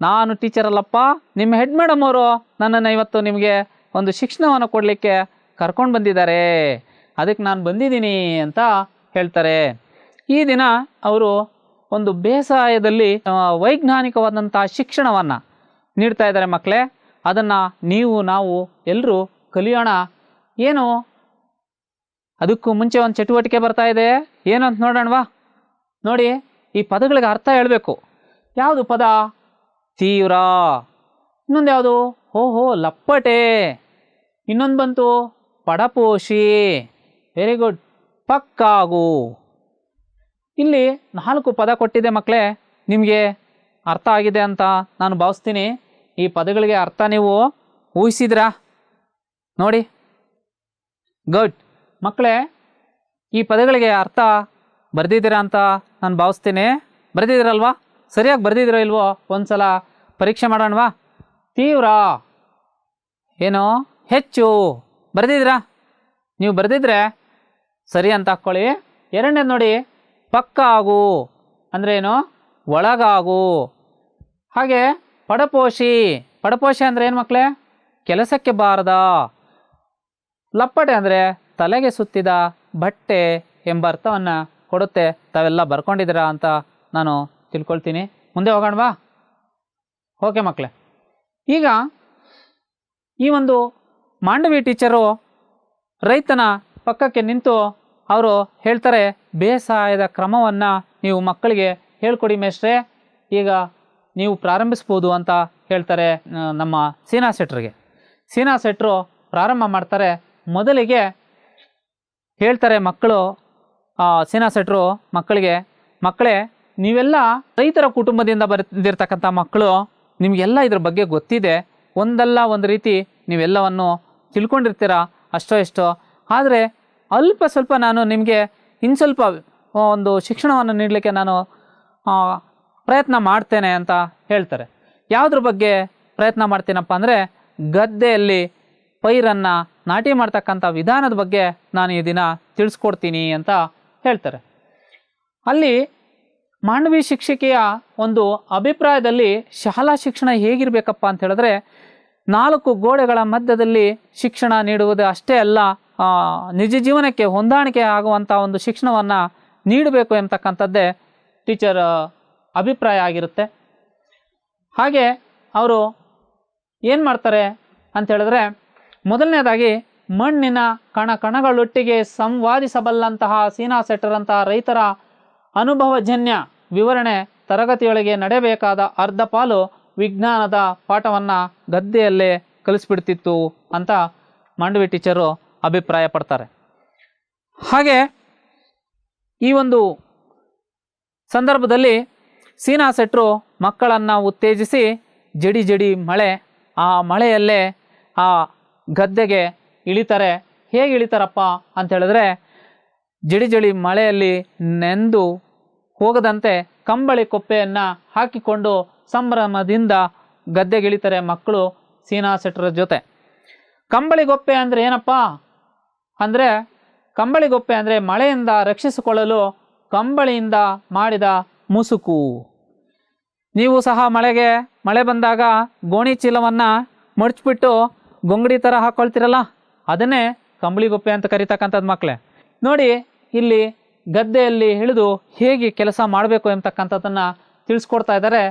ನಾನು ಟೀಚರ್ ಅಲ್ಲಪ್ಪ. ನಿಮ್ಮ ಹೆಡ್ ಮೇಡಮ್ ಅವರು ನನ್ನನ್ನು ಇವತ್ತು ನಿಮಗೆ ಒಂದು ಶಿಕ್ಷಣವನ್ನು ಕೊಡಲಿಕ್ಕೆ ಕರ್ಕೊಂಡು ಬಂದಿದ್ದಾರೆ. ಅದಕ್ಕೆ ನಾನು ಬಂದಿದ್ದೀನಿ ಅಂತ ಹೇಳ್ತಾರೆ. ಈ ದಿನ ಅವರು ಒಂದು ಬೇಸಾಯದಲ್ಲಿ ವೈಜ್ಞಾನಿಕವಾದಂಥ ಶಿಕ್ಷಣವನ್ನು ನೀಡ್ತಾ ಇದ್ದಾರೆ ಮಕ್ಕಳೇ ಅದನ್ನು ನೀವು, ನಾವು ಎಲ್ಲರೂ ಕಲಿಯೋಣ. ಏನು? ಅದಕ್ಕೂ ಮುಂಚೆ ಒಂದು ಚಟುವಟಿಕೆ ಬರ್ತಾ ಇದೆ. ಏನು ಅಂತ ನೋಡೋಣವಾ? ನೋಡಿ, ಈ ಪದಗಳಿಗೆ ಅರ್ಥ ಹೇಳಬೇಕು. ಯಾವುದು ಪದ? ತೀವ್ರ. ಇನ್ನೊಂದು ಯಾವುದು? ಓಹೋ, ಲಪ್ಪಟೆ. ಇನ್ನೊಂದು ಬಂತು, ಪಡಪೋಷಿ. Very good ಪಕ್ಕಾಗು. ಇಲ್ಲಿ ನಾಲ್ಕು ಪದ ಕೊಟ್ಟಿದೆ ಮಕ್ಕಳೇ ನಿಮಗೆ ಅರ್ಥ ಆಗಿದೆ ಅಂತ ನಾನು ಭಾವಿಸ್ತೀನಿ. ಈ ಪದಗಳಿಗೆ ಅರ್ಥ ನೀವು ಊಹಿಸಿದ್ರಾ? ನೋಡಿ. ಗುಡ್ ಮಕ್ಕಳೇ ಈ ಪದಗಳಿಗೆ ಅರ್ಥ ಬರೆದಿದ್ದೀರಾ ಅಂತ ನಾನು ಭಾವಿಸ್ತೀನಿ. ಬರೆದಿದ್ದೀರಲ್ವಾ? ಸರಿಯಾಗಿ ಬರೆದಿದ್ದೀರೋ ಇಲ್ವೋ, ಒಂದ್ಸಲ ಪರೀಕ್ಷೆ ಮಾಡೋಣವಾ? ತೀವ್ರ. ಏನು? ಹೆಚ್ಚು. ಬರೆದಿದ್ದೀರಾ? ನೀವು ಬರೆದಿದ್ರೆ ಸರಿ ಅಂತ ಹಾಕ್ಕೊಳ್ಳಿ. ಎರಡನೇದು ನೋಡಿ. ಪಕ್ಕ ಅಂದರೆ ಏನು ಒಳಗಾಗು. ಹಾಗೆ ಪಡಪೋಷಿ ಪಡಪೋಷಿ ಅಂದರೆ ಏನು ಮಕ್ಕಳೇ ಕೆಲಸಕ್ಕೆ ಬಾರದ. ಲಪ್ಪಟೆ ಅಂದರೆ ತಲೆಗೆ ಸುತ್ತಿದ ಬಟ್ಟೆ ಎಂಬ ಅರ್ಥವನ್ನು ಕೊಡುತ್ತೆ. ತಾವೆಲ್ಲ ಬರ್ಕೊಂಡಿದ್ದೀರಾ ಅಂತ ನಾನು ತಿಳ್ಕೊಳ್ತೀನಿ. ಮುಂದೆ ಹೋಗೋಣವಾ ಓಕೆ ಮಕ್ಕಳೇ ಈಗ ಈ ಒಂದು ಮಾಂಡವಿ ಟೀಚರು ರೈತನ ಪಕ್ಕಕ್ಕೆ ನಿಂತು ಅವರು ಹೇಳ್ತಾರೆ, ಬೇಸಾಯದ ಕ್ರಮವನ್ನು ನೀವು ಮಕ್ಕಳಿಗೆ ಹೇಳ್ಕೊಡಿ ಮೇಷ್ಟ್ರೆ, ಈಗ ನೀವು ಪ್ರಾರಂಭಿಸ್ಬೋದು ಅಂತ ಹೇಳ್ತಾರೆ ನಮ್ಮ ಸೀನಾ ಸೆಟ್ರಿಗೆ ಸೀನಾ ಸೆಟ್ರು ಪ್ರಾರಂಭ ಮಾಡ್ತಾರೆ, ಮೊದಲಿಗೆ ಹೇಳ್ತಾರೆ ಮಕ್ಕಳು ಸೀನಾ ಸೆಟ್ರು ಮಕ್ಕಳಿಗೆ, ಮಕ್ಕಳೇ, ನೀವೆಲ್ಲ ರೈತರ ಕುಟುಂಬದಿಂದ ಬರ್ತಿರ್ತಕ್ಕಂಥ ಮಕ್ಕಳು, ನಿಮಗೆಲ್ಲ ಇದ್ರ ಬಗ್ಗೆ ಗೊತ್ತಿದೆ, ಒಂದಲ್ಲ ಒಂದು ರೀತಿ ನೀವೆಲ್ಲವನ್ನು ತಿಳ್ಕೊಂಡಿರ್ತೀರ, ಅಷ್ಟೋ ಎಷ್ಟೋ ಆದರೆ ಅಲ್ಪ ಸ್ವಲ್ಪ ನಾನು ನಿಮಗೆ ಇನ್ನು ಸ್ವಲ್ಪ ಒಂದು ಶಿಕ್ಷಣವನ್ನು ನೀಡಲಿಕ್ಕೆ ನಾನು ಪ್ರಯತ್ನ ಮಾಡ್ತೇನೆ ಅಂತ ಹೇಳ್ತಾರೆ. ಯಾವುದ್ರ ಬಗ್ಗೆ ಪ್ರಯತ್ನ ಮಾಡ್ತೀನಪ್ಪ ಅಂದರೆ, ಗದ್ದೆಯಲ್ಲಿ ಪೈರನ್ನು ನಾಟಿ ಮಾಡ್ತಕ್ಕಂಥ ವಿಧಾನದ ಬಗ್ಗೆ ನಾನು ಈ ದಿನ ತಿಳಿಸ್ಕೊಡ್ತೀನಿ ಅಂತ ಹೇಳ್ತಾರೆ. ಅಲ್ಲಿ ಮಾಂಡವಿ ಶಿಕ್ಷಕಿಯ ಒಂದು ಅಭಿಪ್ರಾಯದಲ್ಲಿ ಶಾಲಾ ಶಿಕ್ಷಣ ಹೇಗಿರಬೇಕಪ್ಪ ಅಂತ ಹೇಳಿದ್ರೆ, ನಾಲ್ಕು ಗೋಡೆಗಳ ಮಧ್ಯದಲ್ಲಿ ಶಿಕ್ಷಣ ನೀಡುವುದು ಅಷ್ಟೇ ಅಲ್ಲ ನಿಜ ಜೀವನಕ್ಕೆ ಹೊಂದಾಣಿಕೆ ಆಗುವಂಥ ಒಂದು ಶಿಕ್ಷಣವನ್ನು ನೀಡಬೇಕು ಎಂಬತಕ್ಕಂಥದ್ದೇ ಟೀಚರ್ ಅಭಿಪ್ರಾಯ ಆಗಿರುತ್ತೆ. ಹಾಗೆ ಅವರು ಏನು ಮಾಡ್ತಾರೆ ಅಂತ ಹೇಳಿದ್ರೆ, ಮೊದಲನೇದಾಗಿ ಮಣ್ಣಿನ ಕಣ ಕಣಗಳೊಟ್ಟಿಗೆ ಸಂವಾದಿಸಬಲ್ಲಂತಹ ಸೀನಾ ಸೆಟ್ಟರಂತಹ ರೈತರ ಅನುಭವಜನ್ಯ ವಿವರಣೆ ತರಗತಿಯೊಳಗೆ ನಡೆಯಬೇಕಾದ ಅರ್ಧ ಪಾಲು ವಿಜ್ಞಾನದ ಪಾಠವನ್ನು ಗದ್ದೆಯಲ್ಲೇ ಕಲಿಸ್ಬಿಡ್ತಿತ್ತು ಅಂತ ಮಾಂಡವಿ ಟೀಚರು ಅಭಿಪ್ರಾಯ ಪಡ್ತಾರೆ ಹಾಗೆ ಈ ಒಂದು ಸಂದರ್ಭದಲ್ಲಿ ಸೀನಾ ಸೆಟ್ರು ಮಕ್ಕಳನ್ನು ಉತ್ತೇಜಿಸಿ ಜಡಿ ಜಡಿ ಮಳೆ, ಆ ಮಳೆಯಲ್ಲೇ ಆ ಗದ್ದೆಗೆ ಇಳಿತಾರೆ. ಹೇಗೆ ಇಳಿತಾರಪ್ಪ ಅಂತ ಹೇಳಿದ್ರೆ, ಜಡಿ ಜಡಿ ಮಳೆಯಲ್ಲಿ ನೆಂದು ಹೋಗದಂತೆ ಕಂಬಳಿ ಕೊಪ್ಪೆಯನ್ನು ಹಾಕಿಕೊಂಡು ಸಂಭ್ರಮದಿಂದ ಗದ್ದೆಗಿಳಿತಾರೆ ಮಕ್ಕಳು ಸೀನಾ ಸೆಟ್ರ ಜೊತೆ. ಕಂಬಳಿ ಕಂಬಳಿಗೊಪ್ಪೆ ಅಂದರೆ ಏನಪ್ಪ? ಅಂದರೆ ಕಂಬಳಿಗೊಪ್ಪೆ ಅಂದರೆ ಮಳೆಯಿಂದ ರಕ್ಷಿಸಿಕೊಳ್ಳಲು ಕಂಬಳಿಯಿಂದ ಮಾಡಿದ ಮುಸುಕು. ನೀವು ಸಹ ಮಳೆಗೆ, ಮಳೆ ಬಂದಾಗ ಗೋಣಿ ಚೀಲವನ್ನು ಮಡಚ್ಬಿಟ್ಟು ಗೊಂಗಡಿ ಥರ ಹಾಕ್ಕೊಳ್ತಿರಲ್ಲ ಅದನ್ನೇ ಕಂಬಳಿಗೊಪ್ಪೆ ಅಂತ ಕರಿತಕ್ಕಂಥದ್ದು ಮಕ್ಕಳೇ ನೋಡಿ, ಇಲ್ಲಿ ಗದ್ದೆಯಲ್ಲಿ ಹಿಡಿದು ಹೇಗೆ ಕೆಲಸ ಮಾಡಬೇಕು ಎಂಬತಕ್ಕಂಥದ್ದನ್ನು ತಿಳಿಸ್ಕೊಡ್ತಾ ಇದ್ದಾರೆ.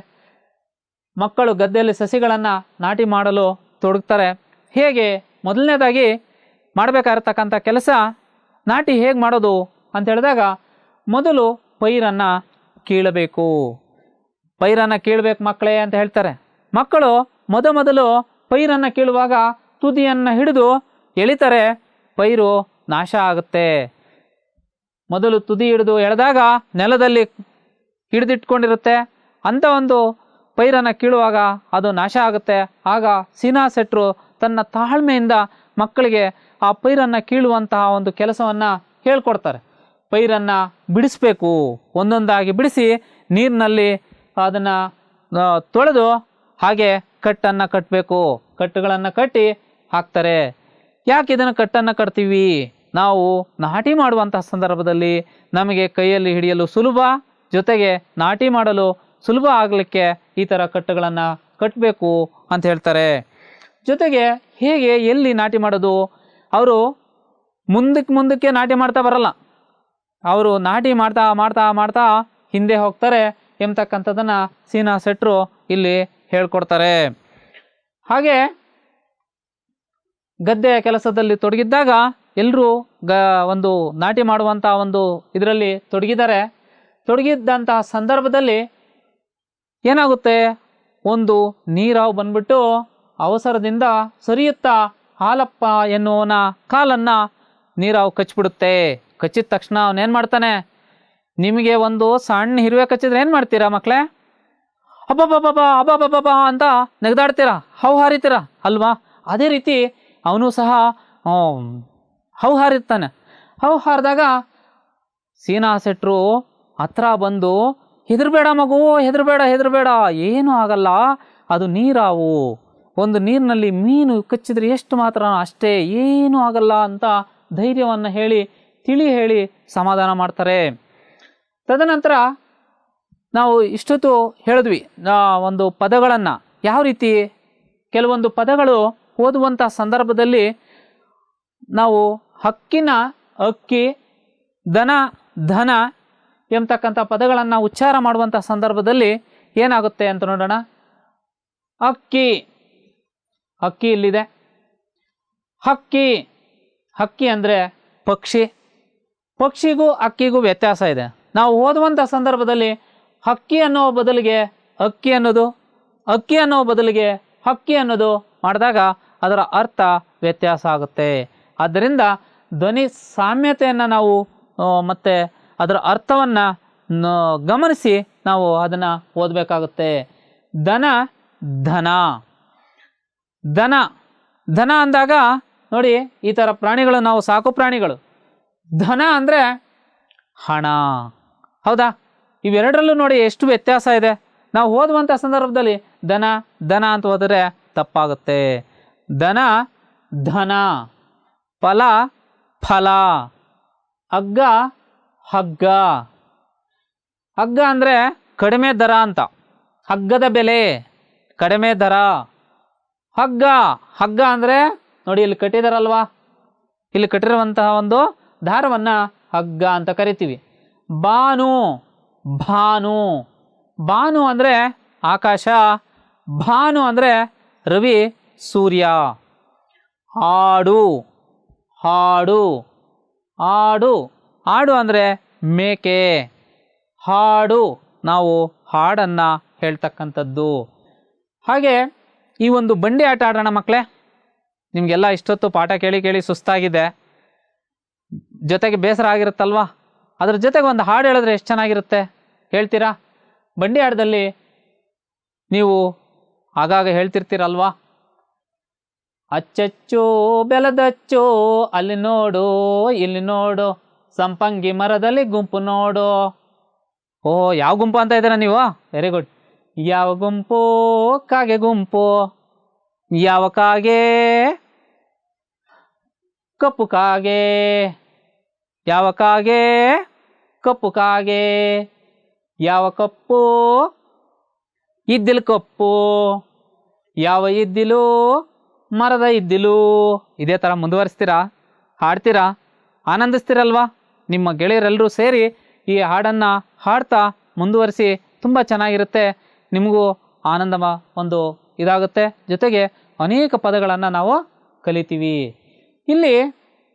ಮಕ್ಕಳು ಗದ್ದೆಯಲ್ಲಿ ಸಸಿಗಳನ್ನು ನಾಟಿ ಮಾಡಲು ತೊಡಗ್ತಾರೆ. ಹೇಗೆ? ಮೊದಲನೇದಾಗಿ ಮಾಡಬೇಕಾಗಿರ್ತಕ್ಕಂಥ ಕೆಲಸ ನಾಟಿ ಹೇಗೆ ಮಾಡೋದು ಅಂತ ಹೇಳಿದಾಗ ಮೊದಲು ಪೈರನ್ನು ಕೀಳಬೇಕು. ಪೈರನ್ನು ಕೀಳಬೇಕು ಮಕ್ಕಳೇ ಅಂತ ಹೇಳ್ತಾರೆ. ಮಕ್ಕಳು ಮೊದ ಮೊದಲು ಪೈರನ್ನು ಕೀಳುವಾಗ ತುದಿಯನ್ನು ಹಿಡಿದು ಎಳಿತಾರೆ ಪೈರು ನಾಶ ಆಗುತ್ತೆ. ಮೊದಲು ತುದಿ ಹಿಡಿದು ಎಳೆದಾಗ ನೆಲದಲ್ಲಿ ಹಿಡಿದಿಟ್ಕೊಂಡಿರುತ್ತೆ. ಅಂಥ ಒಂದು ಪೈರನ್ನು ಕೀಳುವಾಗ ಅದು ನಾಶ ಆಗುತ್ತೆ. ಆಗ ಸೀನಾ ಸೆಟ್ರು ತನ್ನ ತಾಳ್ಮೆಯಿಂದ ಮಕ್ಕಳಿಗೆ ಆ ಪೈರನ್ನು ಕೀಳುವಂತಹ ಒಂದು ಕೆಲಸವನ್ನು ಹೇಳ್ಕೊಡ್ತಾರೆ. ಪೈರನ್ನು ಬಿಡಿಸ್ಬೇಕು. ಒಂದೊಂದಾಗಿ ಬಿಡಿಸಿ ನೀರಿನಲ್ಲಿ ಅದನ್ನು ತೊಳೆದು ಹಾಗೆ ಕಟ್ಟನ್ನು ಕಟ್ಟಬೇಕು ಕಟ್ಟುಗಳನ್ನು ಕಟ್ಟಿ ಹಾಕ್ತಾರೆ. ಯಾಕೆ ಇದನ್ನು ಕಟ್ಟನ್ನು ಕಟ್ತೀವಿ? ನಾವು ನಾಟಿ ಮಾಡುವಂತಹ ಸಂದರ್ಭದಲ್ಲಿ ನಮಗೆ ಕೈಯಲ್ಲಿ ಹಿಡಿಯಲು ಸುಲಭ, ಜೊತೆಗೆ ನಾಟಿ ಮಾಡಲು ಸುಲಭ ಆಗಲಿಕ್ಕೆ ಈ ಥರ ಕಟ್ಟುಗಳನ್ನು ಕಟ್ಟಬೇಕು ಅಂತ ಹೇಳ್ತಾರೆ. ಜೊತೆಗೆ ಹೇಗೆ ಎಲ್ಲಿ ನಾಟಿ ಮಾಡೋದು? ಅವರು ಮುಂದಕ್ಕೆ ಮುಂದಕ್ಕೆ ನಾಟಿ ಮಾಡ್ತಾ ಬರಲ್ಲ. ಅವರು ನಾಟಿ ಮಾಡ್ತಾ ಮಾಡ್ತಾ ಮಾಡ್ತಾ ಹಿಂದೆ ಹೋಗ್ತಾರೆ. ಎಂಬತಕ್ಕಂಥದ್ದನ್ನು ಸೀನಾ ಸೆಟ್ರು ಇಲ್ಲಿ ಹೇಳ್ಕೊಡ್ತಾರೆ. ಹಾಗೆ ಗದ್ದೆಯ ಕೆಲಸದಲ್ಲಿ ತೊಡಗಿದ್ದಾಗ ಎಲ್ಲರೂ ಗ, ಒಂದು ನಾಟಿ ಮಾಡುವಂಥ ಒಂದು ಇದರಲ್ಲಿ ತೊಡಗಿದ್ದಾರೆ. ತೊಡಗಿದ್ದಂತಹ ಸಂದರ್ಭದಲ್ಲಿ ಏನಾಗುತ್ತೆ? ಒಂದು ನೀರಾವು ಬಂದ್ಬಿಟ್ಟು ಅವಸರದಿಂದ ಸರಿಯುತ್ತಾ ಹಾಲಪ್ಪ ಎನ್ನುವನ ಕಾಲನ್ನು ನೀರಾವು ಕಚ್ಚಿಬಿಡುತ್ತೆ. ಕಚ್ಚಿದ ತಕ್ಷಣ ಅವನೇನು ಮಾಡ್ತಾನೆ? ನಿಮಗೆ ಒಂದು ಸಣ್ಣ ಹಿರುವೆ ಕಚ್ಚಿದ್ರೆ ಏನು ಮಾಡ್ತೀರಾ ಮಕ್ಕಳೇ ಅಬ್ಬಬ್ಬಬ್ಬಾ ಅಬ್ಬಬ್ಬಬ್ಬಾ ಅಂತ ನೆಗೆದಾಡ್ತೀರಾ? ಹೌ ಹಾರಿತೀರ? ಅಲ್ವಾ? ಅದೇ ರೀತಿ ಅವನು ಸಹ ಹೌ ಹಾರಿರ್ತಾನೆ. ಹೌ ಹಾರಿದಾಗ ಸೀನಾ ಸೆಟ್ರು ಹತ್ರ ಬಂದು, ಹೆದರ್ಬೇಡ ಮಗು, ಹೆದರ್ಬೇಡ ಹೆದರ್ಬೇಡ, ಏನೂ ಆಗಲ್ಲ. ಅದು ನೀರಾವು. ಒಂದು ನೀರಿನಲ್ಲಿ ಮೀನು ಕಚ್ಚಿದರೆ ಎಷ್ಟು ಮಾತ್ರ ಅಷ್ಟೇ ಏನೂ ಆಗಲ್ಲ ಅಂತ ಧೈರ್ಯವನ್ನು ಹೇಳಿ, ತಿಳಿ ಹೇಳಿ ಸಮಾಧಾನ ಮಾಡ್ತಾರೆ. ತದನಂತರ ನಾವು ಇಷ್ಟೊತ್ತು ಹೇಳಿದ್ವಿ ಒಂದು ಪದಗಳನ್ನು. ಯಾವ ರೀತಿ? ಕೆಲವೊಂದು ಪದಗಳು ಓದುವಂಥ ಸಂದರ್ಭದಲ್ಲಿ ನಾವು ಹಕ್ಕಿನ ಅಕ್ಕಿ, ದನ, ಧನ ಎಂಬತಕ್ಕಂಥ ಪದಗಳನ್ನು ಉಚ್ಚಾರ ಮಾಡುವಂಥ ಸಂದರ್ಭದಲ್ಲಿ ಏನಾಗುತ್ತೆ ಅಂತ ನೋಡೋಣ. ಅಕ್ಕಿ. ಅಕ್ಕಿ ಇಲ್ಲಿದೆ ಹಕ್ಕಿ ಹಕ್ಕಿ ಅಂದರೆ ಪಕ್ಷಿ. ಪಕ್ಷಿಗೂ ಅಕ್ಕಿಗೂ ವ್ಯತ್ಯಾಸ ಇದೆ. ನಾವು ಓದುವಂಥ ಸಂದರ್ಭದಲ್ಲಿ ಹಕ್ಕಿ ಅನ್ನೋ ಬದಲಿಗೆ ಅಕ್ಕಿ ಅನ್ನೋದು, ಅಕ್ಕಿ ಅನ್ನೋ ಬದಲಿಗೆ ಹಕ್ಕಿ ಅನ್ನೋದು ಮಾಡಿದಾಗ ಅದರ ಅರ್ಥ ವ್ಯತ್ಯಾಸ ಆಗುತ್ತೆ. ಆದ್ದರಿಂದ ಧ್ವನಿ ಸಾಮ್ಯತೆಯನ್ನು ನಾವು ಮತ್ತೆ ಅದರ ಅರ್ಥವನ್ನು ಗಮನಿಸಿ ನಾವು ಅದನ್ನು ಓದಬೇಕಾಗುತ್ತೆ. ದನ ಧನ. ದನ. ದನ ಅಂದಾಗ ನೋಡಿ, ಈ ಥರ ಪ್ರಾಣಿಗಳು ನಾವು ಸಾಕು ಪ್ರಾಣಿಗಳು. ಧನ ಅಂದರೆ ಹಣ. ಹೌದಾ? ಇವೆರಡರಲ್ಲೂ ನೋಡಿ ಎಷ್ಟು ವ್ಯತ್ಯಾಸ ಇದೆ. ನಾವು ಓದುವಂಥ ಸಂದರ್ಭದಲ್ಲಿ ದನ ದನ ಅಂತ ಹೋದರೆ ತಪ್ಪಾಗುತ್ತೆ. ದನ, ಧನ. ಫಲ ಫಲ. ಹಗ್ಗ ಹಗ್ಗ. ಹಗ್ಗ ಅಂದರೆ ಕಡಿಮೆ ದರ ಅಂತ. ಹಗ್ಗದ ಬೆಲೆ ಕಡಿಮೆ ದರ. ಹಗ್ಗ. ಹಗ್ಗ ಅಂದರೆ ನೋಡಿ ಇಲ್ಲಿ ಕಟ್ಟಿದಾರಲ್ವಾ? ಇಲ್ಲಿ ಕಟ್ಟಿರುವಂತಹ ಒಂದು ದಾರವನ್ನು ಹಗ್ಗ ಅಂತ ಕರಿತೀವಿ. ಬಾನು. ಭಾನು. ಬಾನು ಅಂದರೆ ಆಕಾಶ. ಭಾನು ಅಂದರೆ ರವಿ, ಸೂರ್ಯ. ಹಾಡು ಹಾಡು. ಹಾಡು ಹಾಡು ಅಂದರೆ ಮೇಕೆ. ಹಾಡು ನಾವು ಹಾಡನ್ನು ಹೇಳ್ತಕ್ಕಂಥದ್ದು. ಹಾಗೆ ಈ ಒಂದು ಬಂಡಿ ಆಟ ಆಡೋಣ ಮಕ್ಕಳೇ ನಿಮಗೆಲ್ಲ ಇಷ್ಟೊತ್ತು ಪಾಠ ಕೇಳಿ ಕೇಳಿ ಸುಸ್ತಾಗಿದೆ. ಜೊತೆಗೆ ಬೇಸರ ಆಗಿರುತ್ತಲ್ವಾ? ಅದ್ರ ಜೊತೆಗೆ ಒಂದು ಹಾಡು ಹೇಳಿದ್ರೆ ಎಷ್ಟು ಚೆನ್ನಾಗಿರುತ್ತೆ? ಹೇಳ್ತೀರಾ? ಬಂಡಿ ಆಟದಲ್ಲಿ ನೀವು ಆಗಾಗ ಹೇಳ್ತಿರ್ತೀರಲ್ವಾ? ಅಚ್ಚಚ್ಚೋ, ಬೆಲದಚ್ಚೋ, ಅಲ್ಲಿ ನೋಡು, ಇಲ್ಲಿ ನೋಡು, ಸಂಪಂಗಿ ಮರದಲ್ಲಿ ಗುಂಪು ನೋಡು. ಓ, ಯಾವ ಗುಂಪು ಅಂತ ಇದ್ದೀರಾ ನೀವು? ವೆರಿ ಗುಡ್ ಯಾವ ಗುಂಪು ಕಾಗೆ ಗುಂಪು? ಯಾವ ಕಾಗೆ? ಕಪ್ಪು ಕಾಗೆ. ಯಾವ ಕಾಗೆ? ಕಪ್ಪು ಕಾಗೆ. ಯಾವ ಕಪ್ಪು? ಇದ್ದಿಲು ಕಪ್ಪು. ಯಾವ ಇದ್ದಿಲು? ಮರದ ಇದ್ದಿಲು. ಇದೇ ಥರ ಮುಂದುವರಿಸ್ತೀರಾ? ಹಾಡ್ತೀರಾ? ಆನಂದಿಸ್ತೀರಲ್ವಾ? ನಿಮ್ಮ ಗೆಳೆಯರೆಲ್ಲರೂ ಸೇರಿ ಈ ಹಾಡನ್ನು ಹಾಡ್ತಾ ಮುಂದುವರಿಸಿ ತುಂಬ ಚೆನ್ನಾಗಿರುತ್ತೆ. ನಿಮಗೂ ಆನಂದಮ ಒಂದು ಇದಾಗುತ್ತೆ. ಜೊತೆಗೆ ಅನೇಕ ಪದಗಳನ್ನು ನಾವು ಕಲಿತೀವಿ. ಇಲ್ಲಿ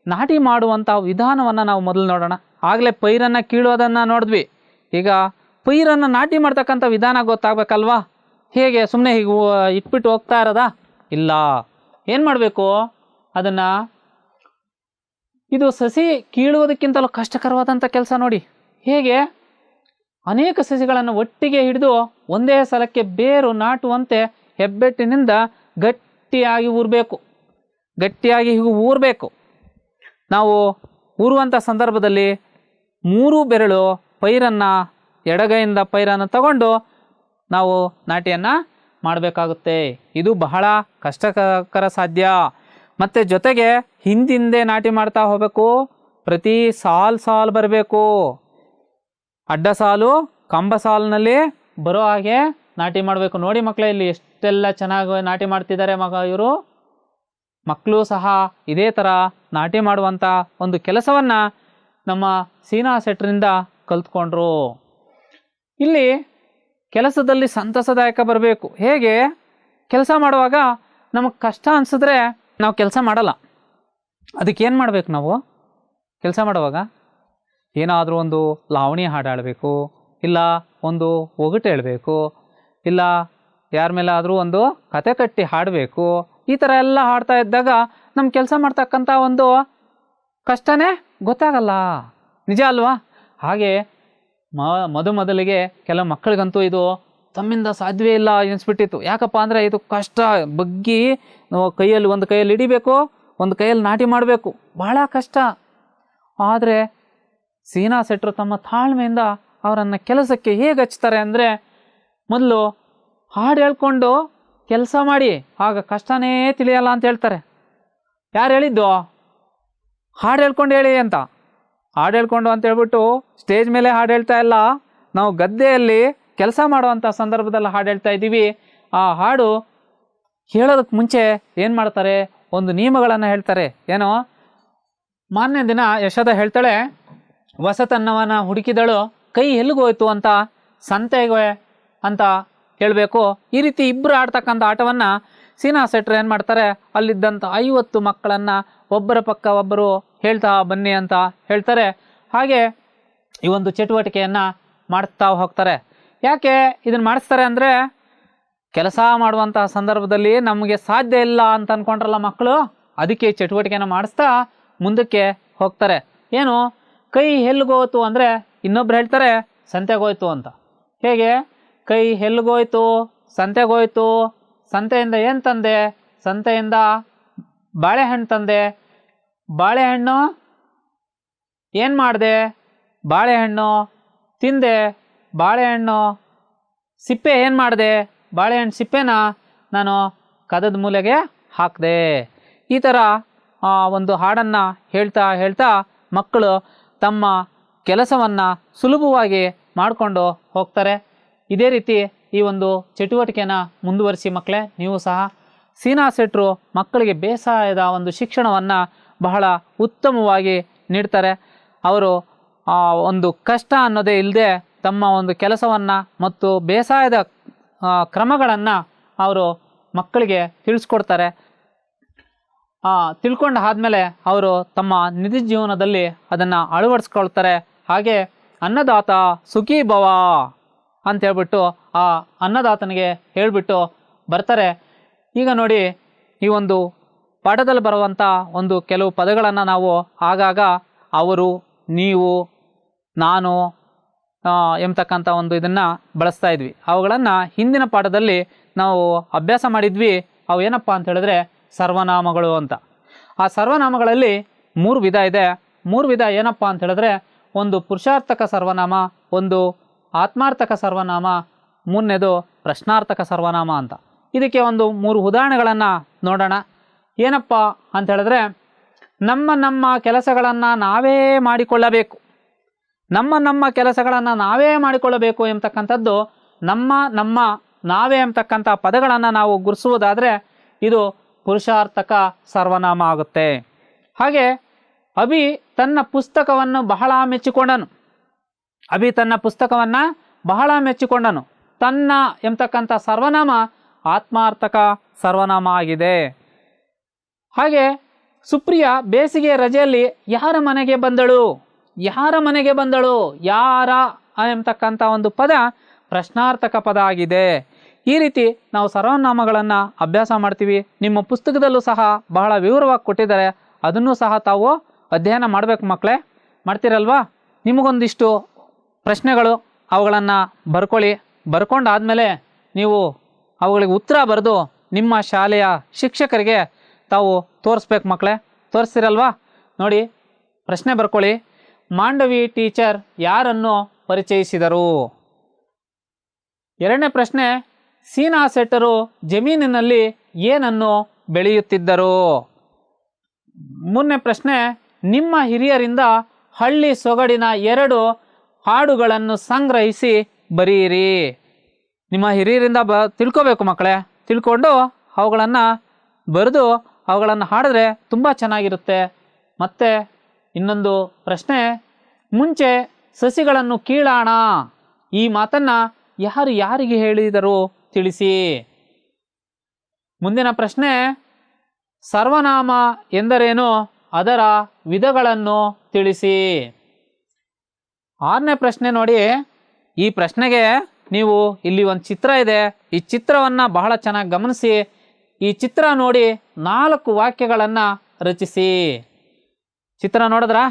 ನಾಟಿ ಮಾಡುವಂಥ ವಿಧಾನವನ್ನು ನಾವು ಮೊದಲು ನೋಡೋಣ. ಆಗಲೇ ಪೈರನ್ನು ಕೀಳೋದನ್ನು ನೋಡಿದ್ವಿ. ಈಗ ಪೈರನ್ನು ನಾಟಿ ಮಾಡ್ತಕ್ಕಂಥ ವಿಧಾನ ಗೊತ್ತಾಗಬೇಕಲ್ವಾ? ಹೇಗೆ? ಸುಮ್ಮನೆ ಹೀಗೆ ಇಟ್ಬಿಟ್ಟು ಹೋಗ್ತಾ ಇರೋದಾ? ಇಲ್ಲ. ಏನು ಮಾಡಬೇಕು? ಅದನ್ನು ಇದು ಸಸಿ ಕೀಳುವುದಕ್ಕಿಂತಲೂ ಕಷ್ಟಕರವಾದಂಥ ಕೆಲಸ ನೋಡಿ. ಹೇಗೆ? ಅನೇಕ ಸಸಿಗಳನ್ನು ಒಟ್ಟಿಗೆ ಹಿಡಿದು ಒಂದೇ ಸಲಕ್ಕೆ ಬೇರು ನಾಟುವಂತೆ ಹೆಬ್ಬೆಟ್ಟಿನಿಂದ ಗಟ್ಟಿಯಾಗಿ ಊರಬೇಕು. ಗಟ್ಟಿಯಾಗಿ ಹೀಗೆ ಊರಬೇಕು. ನಾವು ಊರುವಂಥ ಸಂದರ್ಭದಲ್ಲಿ ಮೂರು ಬೆರಳು ಪೈರನ್ನು ಎಡಗೈಯಿಂದ ಪೈರನ್ನು ತಗೊಂಡು ನಾವು ನಾಟಿಯನ್ನು ಮಾಡಬೇಕಾಗುತ್ತೆ. ಇದು ಬಹಳ ಕಷ್ಟಕರ ಸಾಧ್ಯ. ಮತ್ತು ಜೊತೆಗೆ ಹಿಂದಿಂದೆ ನಾಟಿ ಮಾಡ್ತಾ ಹೋಗಬೇಕು. ಪ್ರತಿ ಸಾಲು ಸಾಲು ಬರಬೇಕು. ಅಡ್ಡ ಸಾಲು, ಕಂಬ ಸಾಲಿನಲ್ಲಿ ಬರೋ ಹಾಗೆ ನಾಟಿ ಮಾಡಬೇಕು. ನೋಡಿ ಮಕ್ಕಳೇ ಇಲ್ಲಿ ಎಷ್ಟೆಲ್ಲ ಚೆನ್ನಾಗಿ ನಾಟಿ ಮಾಡ್ತಿದ್ದಾರೆ ಮಗ ಇವರು. ಮಕ್ಕಳು ಸಹ ಇದೇ ಥರ ನಾಟಿ ಮಾಡುವಂಥ ಒಂದು ಕೆಲಸವನ್ನು ನಮ್ಮ ಸೀನಾ ಸೆಟ್ರಿಂದ ಕಲ್ತ್ಕೊಂಡ್ರು. ಇಲ್ಲಿ ಕೆಲಸದಲ್ಲಿ ಸಂತಸದಾಯಕ ಬರಬೇಕು. ಹೇಗೆ? ಕೆಲಸ ಮಾಡುವಾಗ ನಮಗೆ ಕಷ್ಟ ಅನಿಸಿದ್ರೆ ನಾವು ಕೆಲಸ ಮಾಡಲ್ಲ. ಅದಕ್ಕೇನು ಮಾಡಬೇಕು ನಾವು? ಕೆಲಸ ಮಾಡುವಾಗ? ಏನಾದರೂ ಒಂದು ಲಾವಣಿ ಹಾಡು ಹಾಡಬೇಕು, ಇಲ್ಲ ಒಂದು ಒಗಟು ಹೇಳಬೇಕು, ಇಲ್ಲ ಯಾರ ಮೇಲಾದರೂ ಒಂದು ಕತೆ ಕಟ್ಟಿ ಹಾಡಬೇಕು, ಈ ಥರ ಎಲ್ಲ ಹಾಡ್ತಾ ಇದ್ದಾಗ ನಮ್ಮ ಕೆಲಸ ಮಾಡ್ತಕ್ಕಂಥ ಒಂದು ಕಷ್ಟನೇ ಗೊತ್ತಾಗಲ್ಲ. ನಿಜ ಅಲ್ವಾ? ಹಾಗೆ ಮ, ಮೊದ ಮೊದಲಿಗೆ ಕೆಲವು ಮಕ್ಕಳಿಗಂತೂ ಇದು ತಮ್ಮಿಂದ ಸಾಧ್ಯವೇ ಇಲ್ಲ ಎನಿಸ್ಬಿಟ್ಟಿತ್ತು. ಯಾಕಪ್ಪ ಅಂದರೆ ಇದು ಕಷ್ಟ, ಬಗ್ಗಿ ಕೈಯಲ್ಲಿ ಒಂದು ಕೈಯಲ್ಲಿ ಹಿಡಿಬೇಕು, ಒಂದು ಕೈಯಲ್ಲಿ ನಾಟಿ ಮಾಡಬೇಕು. ಬಹಳ ಕಷ್ಟ. ಆದರೆ ಸೀನಾ ಸೆಟ್ರು ತಮ್ಮ ತಾಳ್ಮೆಯಿಂದ ಅವರನ್ನು ಕೆಲಸಕ್ಕೆ ಹೇಗೆ ಹಚ್ತಾರೆ ಅಂದರೆ, ಮೊದಲು ಹಾಡು ಹೇಳ್ಕೊಂಡು ಕೆಲಸ ಮಾಡಿ, ಆಗ ಕಷ್ಟನೇ ತಿಳಿಯಲ್ಲ ಅಂತ ಹೇಳ್ತಾರೆ. ಯಾರು ಹೇಳಿದ್ದು? ಹಾಡು ಹೇಳ್ಕೊಂಡು ಹೇಳಿ ಅಂತ. ಹಾಡು ಹೇಳ್ಕೊಂಡು ಅಂತ ಹೇಳ್ಬಿಟ್ಟು ಸ್ಟೇಜ್ ಮೇಲೆ ಹಾಡು ಹೇಳ್ತಾ ಇಲ್ಲ. ನಾವು ಗದ್ದೆಯಲ್ಲಿ ಕೆಲಸ ಮಾಡುವಂಥ ಸಂದರ್ಭದಲ್ಲಿ ಹಾಡು ಹೇಳ್ತಾ ಇದ್ದೀವಿ. ಆ ಹಾಡು ಹೇಳೋದಕ್ಕೆ ಮುಂಚೆ ಏನು ಮಾಡ್ತಾರೆ? ಒಂದು ನಿಯಮಗಳನ್ನು ಹೇಳ್ತಾರೆ. ಏನೋ ಮಾನ್ಯ ದಿನ ಯಶೋಧ ಹೇಳ್ತಾಳೆ ಹೊಸತನ್ನವನ ಹುಡುಕಿದಳು, ಕೈ ಎಲ್ಲಿಗೋಯ್ತು ಅಂತ ಸಂತೆಗೆ ಅಂತ ಹೇಳಬೇಕು. ಈ ರೀತಿ ಇಬ್ಬರು ಆಡ್ತಕ್ಕಂಥ ಆಟವನ್ನು ಸೀನಾ ಸೆಟ್ರ್ ಏನು ಮಾಡ್ತಾರೆ? ಅಲ್ಲಿದ್ದಂಥ ಐವತ್ತು ಮಕ್ಕಳನ್ನು ಒಬ್ಬರ ಪಕ್ಕ ಒಬ್ಬರು ಹೇಳ್ತಾ ಬನ್ನಿ ಅಂತ ಹೇಳ್ತಾರೆ. ಹಾಗೆ ಈ ಒಂದು ಚಟುವಟಿಕೆಯನ್ನು ಮಾಡ್ತಾ ಹೋಗ್ತಾರೆ. ಯಾಕೆ ಇದನ್ನು ಮಾಡಿಸ್ತಾರೆ ಅಂದರೆ ಕೆಲಸ ಮಾಡುವಂತಹ ಸಂದರ್ಭದಲ್ಲಿ ನಮಗೆ ಸಾಧ್ಯ ಇಲ್ಲ ಅಂತ ಅಂದ್ಕೊಂಡ್ರಲ್ಲ ಮಕ್ಕಳು? ಅದಕ್ಕೆ ಈ ಚಟುವಟಿಕೆನ ಮಾಡಿಸ್ತಾ ಮುಂದಕ್ಕೆ ಹೋಗ್ತಾರೆ. ಏನು? ಕೈ ಎಲ್ಲಿಗೋಯ್ತು ಅಂದರೆ ಇನ್ನೊಬ್ರು ಹೇಳ್ತಾರೆ, ಸಂತೆಗೋಯ್ತು ಅಂತ. ಹೇಗೆ? ಕೈ ಎಲ್ಲಿಗೋಯ್ತು ಸಂತೆಗೋಯ್ತು, ಸಂತೆಯಿಂದ ಏನು ತಂದೆ? ಸಂತೆಯಿಂದ ಬಾಳೆಹಣ್ಣು ತಂದೆ. ಬಾಳೆಹಣ್ಣು ಏನು ಮಾಡಿದೆ? ಬಾಳೆಹಣ್ಣು ತಿಂದೆ. ಬಾಳೆಹಣ್ಣು ಸಿಪ್ಪೆ ಏನು ಮಾಡಿದೆ? ಬಾಳೆಹಣ್ಣು ಸಿಪ್ಪೆನ ನಾನು ಕದದ ಮೂಲೆಗೆ ಹಾಕಿದೆ. ಈ ಥರ ಒಂದು ಹಾಡನ್ನು ಹೇಳ್ತಾ ಹೇಳ್ತಾ ಮಕ್ಕಳು ತಮ್ಮ ಕೆಲಸವನ್ನು ಸುಲಭವಾಗಿ ಮಾಡಿಕೊಂಡು ಹೋಗ್ತಾರೆ. ಇದೇ ರೀತಿ ಈ ಒಂದು ಚಟುವಟಿಕೆನ ಮುಂದುವರಿಸಿ ಮಕ್ಕಳೇ ನೀವು ಸಹ ಸೀನಾ ಸೆಟ್ರು ಮಕ್ಕಳಿಗೆ ಬೇಸಾಯದ ಒಂದು ಶಿಕ್ಷಣವನ್ನು ಬಹಳ ಉತ್ತಮವಾಗಿ ನೀಡ್ತಾರೆ. ಅವರು ಒಂದು ಕಷ್ಟ ಅನ್ನೋದೇ ಇಲ್ಲದೆ ತಮ್ಮ ಒಂದು ಕೆಲಸವನ್ನು ಮತ್ತು ಬೇಸಾಯದ ಕ್ರಮಗಳನ್ನು ಅವರು ಮಕ್ಕಳಿಗೆ ತಿಳಿಸ್ಕೊಡ್ತಾರೆ. ತಿಳ್ಕೊಂಡು ಆದಮೇಲೆ ಅವರು ತಮ್ಮ ನಿಧಿ ಜೀವನದಲ್ಲಿ ಅದನ್ನು ಅಳವಡಿಸ್ಕೊಳ್ತಾರೆ. ಹಾಗೆ ಅನ್ನದಾತ ಸುಖೀ ಭವ ಅಂತ ಹೇಳ್ಬಿಟ್ಟು ಆ ಅನ್ನದಾತನಿಗೆ ಹೇಳಿಬಿಟ್ಟು ಬರ್ತಾರೆ. ಈಗ ನೋಡಿ ಈ ಒಂದು ಪಾಠದಲ್ಲಿ ಬರುವಂಥ ಒಂದು ಕೆಲವು ಪದಗಳನ್ನು ನಾವು ಆಗಾಗ ಅವರು, ನೀವು, ನಾನು ಎಂಬತಕ್ಕಂಥ ಒಂದು ಇದನ್ನು ಬಳಸ್ತಾ ಇದ್ವಿ. ಅವುಗಳನ್ನು ಹಿಂದಿನ ಪಾಠದಲ್ಲಿ ನಾವು ಅಭ್ಯಾಸ ಮಾಡಿದ್ವಿ. ಅವು ಏನಪ್ಪ ಅಂತ ಹೇಳಿದ್ರೆ ಸರ್ವನಾಮಗಳು ಅಂತ. ಆ ಸರ್ವನಾಮಗಳಲ್ಲಿ ಮೂರು ವಿಧ ಇದೆ. ಮೂರು ವಿಧ ಏನಪ್ಪ ಅಂತ ಹೇಳಿದ್ರೆ ಒಂದು ಪುರುಷಾರ್ಥಕ ಸರ್ವನಾಮ, ಒಂದು ಆತ್ಮಾರ್ಥಕ ಸರ್ವನಾಮ, ಮೂರನೇದು ಪ್ರಶ್ನಾರ್ಥಕ ಸರ್ವನಾಮ ಅಂತ. ಇದಕ್ಕೆ ಒಂದು ಮೂರು ಉದಾಹರಣೆಗಳನ್ನು ನೋಡೋಣ. ಏನಪ್ಪ ಅಂತ ಹೇಳಿದ್ರೆ, ನಮ್ಮ ನಮ್ಮ ಕೆಲಸಗಳನ್ನು ನಾವೇ ಮಾಡಿಕೊಳ್ಳಬೇಕು. ನಮ್ಮ ನಮ್ಮ ಕೆಲಸಗಳನ್ನು ನಾವೇ ಮಾಡಿಕೊಳ್ಳಬೇಕು ಎಂಬತಕ್ಕಂಥದ್ದು, ನಮ್ಮ ನಮ್ಮ ನಾವೇ ಎಂಬತಕ್ಕಂಥ ಪದಗಳನ್ನು ನಾವು ಗುರುಸುವುದಾದರೆ ಇದು ಪುರುಷಾರ್ಥಕ ಸರ್ವನಾಮ ಆಗುತ್ತೆ. ಹಾಗೆ ಅಭಿ ತನ್ನ ಪುಸ್ತಕವನ್ನು ಬಹಳ ಮೆಚ್ಚಿಕೊಂಡನು. ಅಭಿ ತನ್ನ ಪುಸ್ತಕವನ್ನು ಬಹಳ ಮೆಚ್ಚಿಕೊಂಡನು. ತನ್ನ ಎಂಬತಕ್ಕಂಥ ಸರ್ವನಾಮ ಆತ್ಮಾರ್ಥಕ ಸರ್ವನಾಮ ಆಗಿದೆ. ಹಾಗೆ ಸುಪ್ರಿಯ ಬೇಸಿಗೆ ರಜೆಯಲ್ಲಿ ಯಾರ ಮನೆಗೆ ಬಂದಳು? ಯಾರ ಮನೆಗೆ ಬಂದಳು? ಯಾರ ಎಂಬತಕ್ಕಂಥ ಒಂದು ಪದ ಪ್ರಶ್ನಾರ್ಥಕ ಪದ ಆಗಿದೆ. ಈ ರೀತಿ ನಾವು ಸರ್ವನಾಮಗಳನ್ನು ಅಭ್ಯಾಸ ಮಾಡ್ತೀವಿ. ನಿಮ್ಮ ಪುಸ್ತಕದಲ್ಲೂ ಸಹ ಬಹಳ ವಿವರವಾಗಿ ಕೊಟ್ಟಿದ್ದಾರೆ. ಅದನ್ನು ಸಹ ತಾವು ಅಧ್ಯಯನ ಮಾಡಬೇಕು ಮಕ್ಕಳೇ ಮಾಡ್ತೀರಲ್ವಾ? ನಿಮಗೊಂದಿಷ್ಟು ಪ್ರಶ್ನೆಗಳು ಅವುಗಳನ್ನು ಬರ್ಕೊಳ್ಳಿ. ಬರ್ಕೊಂಡಾದಮೇಲೆ ನೀವು ಅವುಗಳಿಗೆ ಉತ್ತರ ಬರೆದು ನಿಮ್ಮ ಶಾಲೆಯ ಶಿಕ್ಷಕರಿಗೆ ತಾವು ತೋರಿಸ್ಬೇಕು ಮಕ್ಕಳೇ ತೋರಿಸ್ತೀರಲ್ವಾ? ನೋಡಿ, ಪ್ರಶ್ನೆ ಬರ್ಕೊಳ್ಳಿ. ಮಾಂಡವಿ ಟೀಚರ್ ಯಾರನ್ನು ಪರಿಚಯಿಸಿದರು? ಎರಡನೇ ಪ್ರಶ್ನೆ ಸೀನಾ ಸೆಟ್ಟರು ಜಮೀನಿನಲ್ಲಿ ಏನನ್ನು ಬೆಳೆಯುತ್ತಿದ್ದರು? ಮೊನ್ನೆ ಪ್ರಶ್ನೆ, ನಿಮ್ಮ ಹಿರಿಯರಿಂದ ಹಳ್ಳಿ ಸೊಗಡಿನ ಎರಡು ಹಾಡುಗಳನ್ನು ಸಂಗ್ರಹಿಸಿ ಬರೆಯಿರಿ. ನಿಮ್ಮ ಹಿರಿಯರಿಂದ ಬ, ತಿಳ್ಕೊಬೇಕು ಮಕ್ಕಳೇ. ತಿಳ್ಕೊಂಡು ಅವುಗಳನ್ನು ಬರೆದು ಅವುಗಳನ್ನು ಹಾಡಿದ್ರೆ ತುಂಬ ಚೆನ್ನಾಗಿರುತ್ತೆ. ಮತ್ತು ಇನ್ನೊಂದು ಪ್ರಶ್ನೆ, ಮುಂಚೆ ಸಸಿಗಳನ್ನು ಕೀಳಾಣ. ಈ ಮಾತನ್ನು ಯಾರು ಯಾರಿಗೆ ಹೇಳಿದರು? ತಿಳಿಸಿ. ಮುಂದಿನ ಪ್ರಶ್ನೆ, ಸರ್ವನಾಮ ಎಂದರೇನು? ಅದರ ವಿಧಗಳನ್ನು ತಿಳಿಸಿ. ಆರನೇ ಪ್ರಶ್ನೆ ನೋಡಿ, ಈ ಪ್ರಶ್ನೆಗೆ ನೀವು ಇಲ್ಲಿ ಒಂದು ಚಿತ್ರ ಇದೆ. ಈ ಚಿತ್ರವನ್ನು ಬಹಳ ಚೆನ್ನಾಗಿ ಗಮನಿಸಿ. ಈ ಚಿತ್ರ ನೋಡಿ ನಾಲ್ಕು ವಾಕ್ಯಗಳನ್ನು ರಚಿಸಿ. ಚಿತ್ರ ನೋಡಿದ್ರಾ?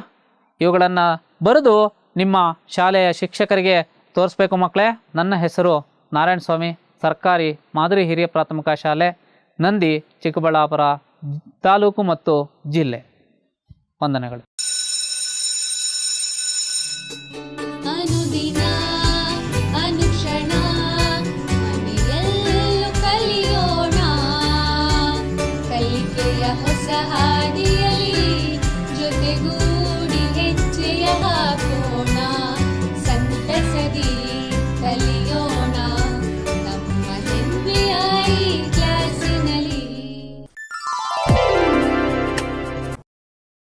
ಇವುಗಳನ್ನು ಬರೆದು ನಿಮ್ಮ ಶಾಲೆಯ ಶಿಕ್ಷಕರಿಗೆ ತೋರಿಸ್ಬೇಕು ಮಕ್ಕಳೇ. ನನ್ನ ಹೆಸರು ನಾರಾಯಣ ಸ್ವಾಮಿ ಸರ್ಕಾರಿ ಮಾದರಿ ಹಿರಿಯ ಪ್ರಾಥಮಿಕ ಶಾಲೆ ನಂದಿ ಚಿಕ್ಕಬಳ್ಳಾಪುರ ತಾಲೂಕು ಮತ್ತು ಜಿಲ್ಲೆ. ವಂದನೆಗಳು.